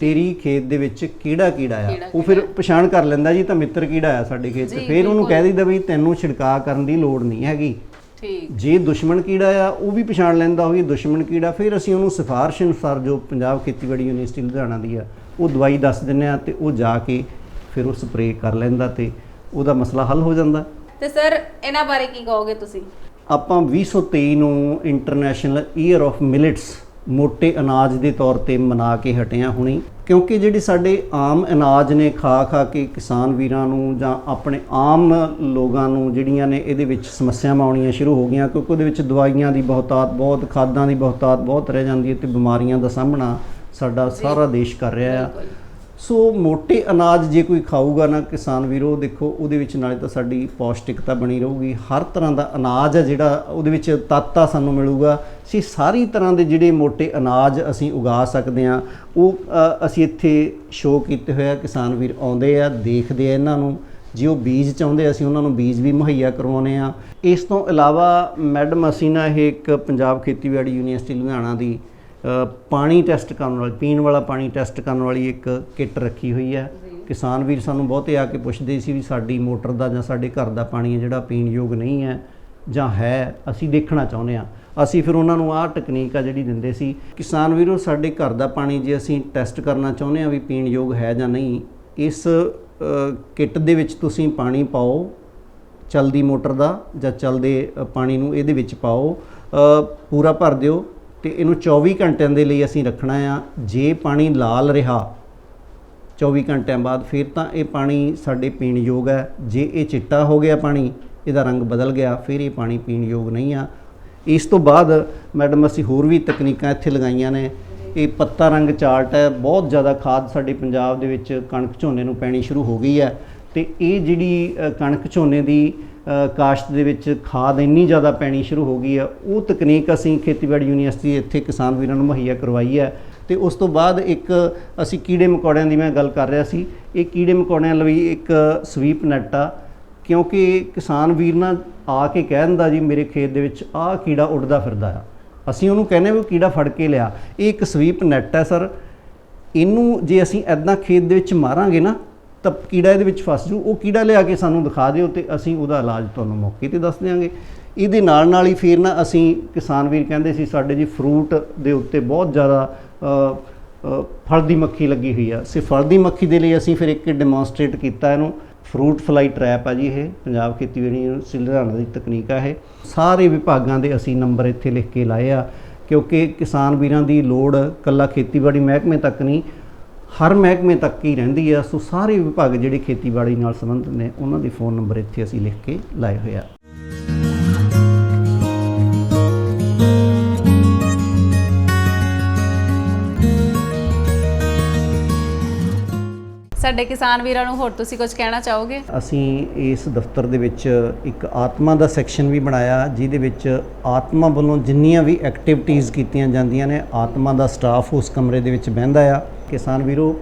ਤੇਰੀ ਖੇਤ ਦੇ ਵਿੱਚ ਕਿਹੜਾ ਕੀੜਾ ਆ? ਉਹ ਫਿਰ ਪਛਾਣ ਕਰ ਲੈਂਦਾ ਜੀ ਤਾਂ ਮਿੱਤਰ ਕੀੜਾ ਆ ਸਾਡੇ ਖੇਤ 'ਚ। ਫਿਰ ਉਹਨੂੰ। ਕਹਿ ਦਈਦਾ ਵੀ ਤੈਨੂੰ ਛਿੜਕਾਅ ਕਰਨ ਦੀ ਲੋੜ ਨਹੀਂ ਹੈਗੀ। ਠੀਕ। ਜੇ ਦੁਸ਼ਮਣ ਕੀੜਾ ਆ ਉਹ ਵੀ ਪਛਾਣ ਲੈਂਦਾ ਹੋਵੇ ਦੁਸ਼ਮਣ ਕੀੜਾ ਫਿਰ ਅਸੀਂ ਉਹਨੂੰ ਸਿਫਾਰਿਸ਼ ਅਨੁਸਾਰ ਜੋ ਪੰਜਾਬ ਖੇਤੀਬਾੜੀ ਯੂਨੀਵਰਸਿਟੀ ਲੁਧਿਆਣਾ ਦੀ ਆ ਉਹ ਦਵਾਈ ਦੱਸ ਦਿੰਦੇ ਆ ਤੇ ਉਹ ਜਾ ਕੇ ਫਿਰ ਉਹ ਸਪਰੇਅ ਕਰ ਲੈਂਦਾ ਤੇ ਉਹਦਾ ਮਸਲਾ ਹੱਲ ਹੋ ਜਾਂਦਾ। ਤੇ ਸਰ ਇਹਨਾਂ ਬਾਰੇ ਕੀ ਕਹੋਗੇ ਤੁਸੀਂ? ਆਪਾਂ 2023 ਨੂੰ ਇੰਟਰਨੈਸ਼ਨਲ ਈਅਰ ਆਫ ਮਿਲਟਸ ਮੋٹے ਅਨਾਜ ਦੇ ਤੌਰ ਤੇ ਮਨਾ ਕੇ ਹਟੇ ਹਾਂ ਹੁਣੀ ਕਿਉਂਕਿ ਜਿਹੜੀ ਸਾਡੇ ਆਮ ਅਨਾਜ ਨੇ ਖਾ ਖਾ ਕੇ ਕਿਸਾਨ ਵੀਰਾਂ ਨੂੰ ਜਾਂ ਆਪਣੇ ਆਮ ਲੋਕਾਂ ਨੂੰ ਜਿਹੜੀਆਂ ਨੇ ਇਹਦੇ ਵਿੱਚ ਸਮੱਸਿਆਵਾਂ ਆਉਣੀਆਂ ਸ਼ੁਰੂ ਹੋ ਗਈਆਂ ਕਿਉਂਕਿ ਉਹਦੇ ਵਿੱਚ ਦਵਾਈਆਂ ਦੀ ਬਹੁਤਾਤ ਬਹੁਤ ਖਾਦਾਂ ਦੀ ਬਹੁਤਾਤ ਬਹੁਤ ਰਹਿ ਜਾਂਦੀ ਹੈ ਤੇ ਬਿਮਾਰੀਆਂ ਦਾ ਸਾਹਮਣਾ ਸਾਡਾ ਸਾਰਾ ਦੇਸ਼ ਕਰ ਰਿਹਾ ਆ। ਸੋ ਮੋਟੇ ਅਨਾਜ ਜੇ ਕੋਈ ਖਾਊਗਾ ਨਾ ਕਿਸਾਨ ਵੀਰੋ, ਦੇਖੋ, ਉਹਦੇ ਵਿੱਚ ਨਾਲੇ ਤਾਂ ਸਾਡੀ ਪੌਸ਼ਟਿਕਤਾ ਬਣੀ ਰਹੂਗੀ। ਹਰ ਤਰ੍ਹਾਂ ਦਾ ਅਨਾਜ ਹੈ ਜਿਹੜਾ ਉਹਦੇ ਵਿੱਚ ਤੱਤਾ ਸਾਨੂੰ ਮਿਲੂਗਾ। ਸੀ ਸਾਰੀ ਤਰ੍ਹਾਂ ਦੇ ਜਿਹੜੇ ਮੋਟੇ ਅਨਾਜ ਅਸੀਂ ਉਗਾ ਸਕਦੇ ਆ ਉਹ ਅਸੀਂ ਇੱਥੇ ਸ਼ੋਅ ਕੀਤੇ ਹੋਇਆ ਕਿਸਾਨ ਵੀਰ ਆਉਂਦੇ ਆ, ਦੇਖਦੇ ਆ ਇਹਨਾਂ ਨੂੰ। ਜੇ ਉਹ ਬੀਜ ਚਾਹੁੰਦੇ ਅਸੀਂ ਉਹਨਾਂ ਨੂੰ ਬੀਜ ਵੀ ਮੁਹੱਈਆ ਕਰਵਾਉਨੇ ਆ ਇਸ ਤੋਂ ਇਲਾਵਾ ਮੈਡਮ, ਅਸੀਂ ਨਾ ਇਹ ਇੱਕ ਪੰਜਾਬ ਖੇਤੀਬਾੜੀ ਯੂਨੀਵਰਸਿਟੀ ਲੁਧਿਆਣਾ ਦੀ ਪਾਣੀ ਟੈਸਟ ਕਰਨ ਵਾਲੀ ਪੀਣ ਵਾਲਾ ਪਾਣੀ ਟੈਸਟ ਕਰਨ ਵਾਲੀ ਇੱਕ ਕਿੱਟ ਰੱਖੀ ਹੋਈ ਹੈ। ਕਿਸਾਨ ਵੀਰ ਸਾਨੂੰ ਬਹੁਤੇ ਆ ਕੇ ਪੁੱਛਦੇ ਸੀ ਵੀ ਸਾਡੀ ਮੋਟਰ ਦਾ ਜਾਂ ਸਾਡੇ ਘਰ ਦਾ ਪਾਣੀ ਹੈ ਜਿਹੜਾ ਪੀਣ ਯੋਗ ਨਹੀਂ ਹੈ ਜਾਂ ਹੈ ਅਸੀਂ ਦੇਖਣਾ ਚਾਹੁੰਦੇ ਆ ਅਸੀਂ ਫਿਰ ਉਹਨਾਂ ਨੂੰ ਆਹ ਟੈਕਨੀਕ ਆ ਜਿਹੜੀ ਦਿੰਦੇ ਸੀ। ਕਿਸਾਨ ਵੀਰੋ ਸਾਡੇ ਘਰ ਦਾ ਪਾਣੀ ਜੇ ਅਸੀਂ ਟੈਸਟ ਕਰਨਾ ਚਾਹੁੰਦੇ ਆ ਵੀ ਪੀਣ ਯੋਗ ਹੈ ਜਾਂ ਨਹੀਂ ਇਸ ਕਿੱਟ ਦੇ ਵਿੱਚ ਤੁਸੀਂ ਪਾਣੀ ਪਾਓ ਚਲਦੀ ਮੋਟਰ ਦਾ ਜਾਂ ਚਲਦੇ ਪਾਣੀ ਨੂੰ ਇਹਦੇ ਵਿੱਚ ਪਾਓ। ਪੂਰਾ ਭਰ ਦਿਓ। ਤੇ ਇਹਨੂੰ 24 ਘੰਟਿਆਂ ਦੇ ਲਈ ਅਸੀਂ ਰੱਖਣਾ ਆ। ਜੇ ਪਾਣੀ ਲਾਲ ਰਿਹਾ 24 ਘੰਟਿਆਂ ਬਾਅਦ, ਫਿਰ ਤਾਂ ਇਹ ਪਾਣੀ ਸਾਡੇ ਪੀਣ ਯੋਗ ਹੈ। ਜੇ ਇਹ ਚਿੱਟਾ ਹੋ ਗਿਆ ਪਾਣੀ, ਇਹਦਾ ਰੰਗ ਬਦਲ ਗਿਆ, ਫਿਰ ਇਹ ਪਾਣੀ ਪੀਣ ਯੋਗ ਨਹੀਂ ਆ। ਇਸ ਤੋਂ ਬਾਅਦ ਮੈਡਮ, ਅਸੀਂ ਹੋਰ ਵੀ ਤਕਨੀਕਾਂ ਇੱਥੇ ਲਗਾਈਆਂ ਨੇ। ਇਹ ਪੱਤਾ ਰੰਗ ਚਾਰਟ ਹੈ। ਬਹੁਤ ਜ਼ਿਆਦਾ ਖਾਦ ਸਾਡੇ ਪੰਜਾਬ ਦੇ ਵਿੱਚ ਕਣਕ ਝੋਨੇ ਨੂੰ ਪੈਣੀ ਸ਼ੁਰੂ ਹੋ ਗਈ ਹੈ। ਤੇ ਇਹ ਜਿਹੜੀ ਕਣਕ ਝੋਨੇ ਦੀ ਕਾਸ਼ਤ ਦੇ ਵਿੱਚ ਖਾਦ ਇੰਨੀ ਜ਼ਿਆਦਾ ਪੈਣੀ ਸ਼ੁਰੂ ਹੋ ਗਈ ਹੈ। ਉਹ ਤਕਨੀਕ ਅਸੀਂ ਖੇਤੀਬਾੜੀ ਯੂਨੀਵਰਸਿਟੀ ਇੱਥੇ ਕਿਸਾਨ ਵੀਰਾਂ ਨੂੰ ਮੁਹੱਈਆ ਕਰਵਾਈ ਹੈ ਤੇ ਉਸ ਤੋਂ ਬਾਅਦ ਇੱਕ ਅਸੀਂ ਕੀੜੇ ਮਕੌੜਿਆਂ ਦੀ ਮੈਂ ਗੱਲ ਕਰ ਰਿਹਾ ਸੀ। ਇਹ ਕੀੜੇ ਮਕੌੜਿਆਂ ਲਈ ਇੱਕ ਸਵੀਪ ਨੈਟ ਆ, ਕਿਉਂਕਿ ਕਿਸਾਨ ਵੀਰ ਨਾ ਆ ਕੇ ਕਹਿ ਦਿੰਦਾ ਜੀ, ਮੇਰੇ ਖੇਤ ਦੇ ਵਿੱਚ ਆਹ ਕੀੜਾ ਉੱਡਦਾ ਫਿਰਦਾ ਆ। ਅਸੀਂ ਉਹਨੂੰ ਕਹਿੰਦੇ ਵੀ ਉਹ ਕੀੜਾ ਫੜ ਕੇ ਲਿਆ। ਇਹ ਇੱਕ ਸਵੀਪ ਨੈਟ ਹੈ ਸਰ। ਇਹਨੂੰ ਜੇ ਅਸੀਂ ਐਦਾਂ ਖੇਤ ਦੇ ਵਿੱਚ ਮਾਰਾਂਗੇ ਨਾ ਤਾਂ ਕੀੜਾ ਇਹਦੇ ਵਿੱਚ ਫਸ ਜੂ। ਉਹ ਕੀੜਾ ਲਿਆ ਕੇ ਸਾਨੂੰ ਦਿਖਾ ਦਿਓ ਤੇ ਅਸੀਂ ਉਹਦਾ ਇਲਾਜ ਤੁਹਾਨੂੰ ਮੌਕੇ ਤੇ ਦੱਸ ਦਿਆਂਗੇ। ਇਹਦੇ ਨਾਲ ਨਾਲ ਹੀ ਫਿਰ ਨਾ ਅਸੀਂ ਕਿਸਾਨ ਵੀਰ ਕਹਿੰਦੇ ਸੀ ਸਾਡੇ ਜੀ ਫਰੂਟ ਦੇ ਉੱਤੇ ਬਹੁਤ ਜ਼ਿਆਦਾ ਅ, ਫਲ ਦੀ ਮੱਖੀ ਲੱਗੀ ਹੋਈ ਆ। ਸੇ ਫਲ ਦੀ ਮੱਖੀ ਦੇ ਲਈ ਅਸੀਂ ਫਿਰ ਇੱਕ ਡੈਮੋਨਸਟ੍ਰੇਟ ਕੀਤਾ ਇਹਨੂੰ। ਫਰੂਟ ਫਲਾਈ ਟ੍ਰੈਪ ਆ ਜੀ ਇਹ ਪੰਜਾਬ ਖੇਤੀਬਾੜੀ ਯੂਨੀਵਰਸਿਟੀ ਲੁਧਿਆਣਾ ਦੀ ਤਕਨੀਕ ਆ ਇਹ। ਸਾਰੇ ਵਿਭਾਗਾਂ ਦੇ ਅਸੀਂ ਨੰਬਰ ਇੱਥੇ ਲਿਖ ਕੇ ਲਾਏ ਆ ਕਿਉਂਕਿ ਕਿਸਾਨ ਵੀਰਾਂ ਦੀ ਲੋੜ ਕੱਲਾ ਖੇਤੀਬਾੜੀ ਮਹਿਕਮੇ ਤੱਕ ਨਹੀਂ ਹਰ ਮਹਿਕਮੇ ਤੱਕ ਹੀ ਰਹਿੰਦੀ ਆ ਸੋ ਸਾਰੇ ਵਿਭਾਗ ਜਿਹੜੇ ਖੇਤੀਬਾੜੀ ਨਾਲ ਸੰਬੰਧਿਤ ਨੇ ਉਹਨਾਂ ਦੇ ਫੋਨ ਨੰਬਰ ਇੱਥੇ ਅਸੀਂ ਲਿਖ ਕੇ ਲਾਏ ਹੋਏ ਆ। ਸਾਡੇ ਕਿਸਾਨ ਵੀਰਾਂ ਨੂੰ ਹੋਰ ਤੁਸੀਂ ਕੁਝ ਕਹਿਣਾ ਚਾਹੋਗੇ? ਅਸੀਂ ਇਸ ਦਫ਼ਤਰ ਦੇ ਵਿੱਚ ਇੱਕ ਆਤਮਾ ਦਾ ਸੈਕਸ਼ਨ ਵੀ ਬਣਾਇਆ ਜਿਹਦੇ ਵਿੱਚ ਆਤਮਾ ਵੱਲੋਂ ਜਿੰਨੀਆਂ ਵੀ ਐਕਟੀਵਿਟੀਜ਼ ਕੀਤੀਆਂ ਜਾਂਦੀਆਂ ਨੇ ਆਤਮਾ ਦਾ ਸਟਾਫ ਉਸ ਕਮਰੇ ਦੇ ਵਿੱਚ ਬਹਿੰਦਾ ਆ। ਕਿਸਾਨ ਵੀਰੋ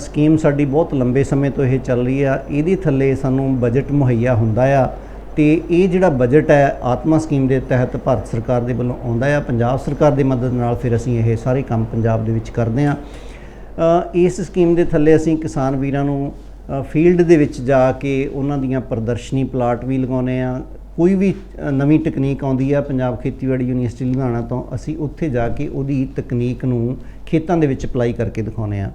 ਸਕੀਮ ਸਾਡੀ ਬਹੁਤ ਲੰਬੇ ਸਮੇਂ ਤੋਂ ਇਹ ਚੱਲ ਰਹੀ ਆ। ਇਹਦੇ ਥੱਲੇ ਸਾਨੂੰ ਬਜਟ ਮੁਹੱਈਆ ਹੁੰਦਾ ਆ ਤੇ ਇਹ ਜਿਹੜਾ ਬਜਟ ਹੈ, ਆਤਮਾ ਸਕੀਮ ਦੇ ਤਹਿਤ ਭਾਰਤ ਸਰਕਾਰ ਦੇ ਵੱਲੋਂ ਆਉਂਦਾ ਆ। ਪੰਜਾਬ ਸਰਕਾਰ ਦੀ ਮਦਦ ਨਾਲ ਫਿਰ ਅਸੀਂ ਇਹ ਸਾਰੇ ਕੰਮ ਪੰਜਾਬ ਦੇ ਵਿੱਚ ਕਰਦੇ ਆ। ਇਸ ਸਕੀਮ ਦੇ ਥੱਲੇ ਅਸੀਂ ਕਿਸਾਨ ਵੀਰਾਂ ਨੂੰ ਫੀਲਡ ਦੇ ਵਿੱਚ ਜਾ ਕੇ ਉਹਨਾਂ ਦੀਆਂ ਪ੍ਰਦਰਸ਼ਨੀ ਪਲਾਟ ਵੀ ਲਗਾਉਨੇ ਆ। ਕੋਈ ਵੀ ਨਵੀਂ ਟੈਕਨੀਕ ਆਉਂਦੀ ਆ, ਪੰਜਾਬ ਖੇਤੀਬਾੜੀ ਯੂਨੀਵਰਸਿਟੀ ਲੁਧਿਆਣਾ ਤੋਂ, ਅਸੀਂ ਉੱਥੇ ਜਾ ਕੇ ਉਹਦੀ ਤਕਨੀਕ ਨੂੰ ਖੇਤਾਂ ਦੇ ਵਿੱਚ ਅਪਲਾਈ ਕਰਕੇ ਦਿਖਾਉਨੇ ਆ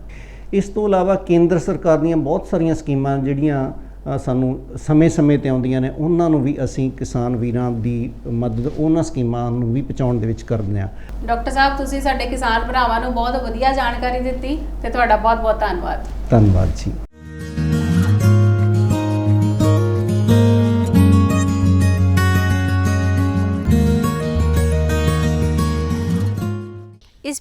ਇਸ ਤੋਂ ਇਲਾਵਾ ਕੇਂਦਰ ਸਰਕਾਰ ਦੀਆਂ ਬਹੁਤ ਸਾਰੀਆਂ ਸਕੀਮਾਂ ਜਿਹੜੀਆਂ ਸਾਨੂੰ ਸਮੇਂ-ਸਮੇਂ ਤੇ ਆਉਂਦੀਆਂ ਨੇ ਉਹਨਾਂ ਨੂੰ ਵੀ ਅਸੀਂ ਕਿਸਾਨ ਵੀਰਾਂ ਦੀ ਮਦਦ ਉਹਨਾਂ ਸਕੀਮਾਂ ਨੂੰ ਵੀ ਪਹੁੰਚਾਉਣ ਦੇ ਵਿੱਚ ਕਰਦੇ ਆ ਡਾਕਟਰ ਸਾਹਿਬ ਤੁਸੀਂ ਸਾਡੇ ਕਿਸਾਨ ਭਰਾਵਾਂ ਨੂੰ ਬਹੁਤ ਵਧੀਆ ਜਾਣਕਾਰੀ ਦਿੱਤੀ ਤੇ ਤੁਹਾਡਾ ਬਹੁਤ ਬਹੁਤ ਧੰਨਵਾਦ। ਧੰਨਵਾਦ ਜੀ।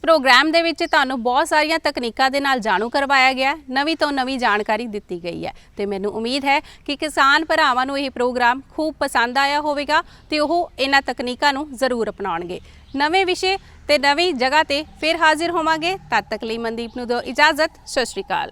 ਪ੍ਰੋਗਰਾਮ ਦੇ ਵਿੱਚ ਤੁਹਾਨੂੰ ਬਹੁਤ ਸਾਰੀਆਂ ਤਕਨੀਕਾਂ ਦੇ ਨਾਲ ਜਾਣੂ ਕਰਵਾਇਆ ਗਿਆ ਨਵੀਂ ਤੋਂ ਨਵੀਂ ਜਾਣਕਾਰੀ ਦਿੱਤੀ ਗਈ ਹੈ। ਤੇ ਮੈਨੂੰ ਉਮੀਦ ਹੈ ਕਿ ਕਿਸਾਨ ਭਰਾਵਾਂ ਨੂੰ ਇਹ ਪ੍ਰੋਗਰਾਮ ਖੂਬ ਪਸੰਦ ਆਇਆ ਹੋਵੇਗਾ ਤੇ ਉਹ ਇਹਨਾਂ ਤਕਨੀਕਾਂ ਨੂੰ ਜ਼ਰੂਰ ਅਪਣਾਉਣਗੇ। ਨਵੇਂ ਵਿਸ਼ੇ ਤੇ ਨਵੀਂ ਜਗ੍ਹਾ ਤੇ ਫਿਰ ਹਾਜ਼ਰ ਹੋਵਾਂਗੇ। ਤਦ ਤੱਕ ਲਈ ਮਨਦੀਪ ਨੂੰ ਦਿਓ ਇਜਾਜ਼ਤ। ਸਤਿ ਸ਼੍ਰੀ ਅਕਾਲ।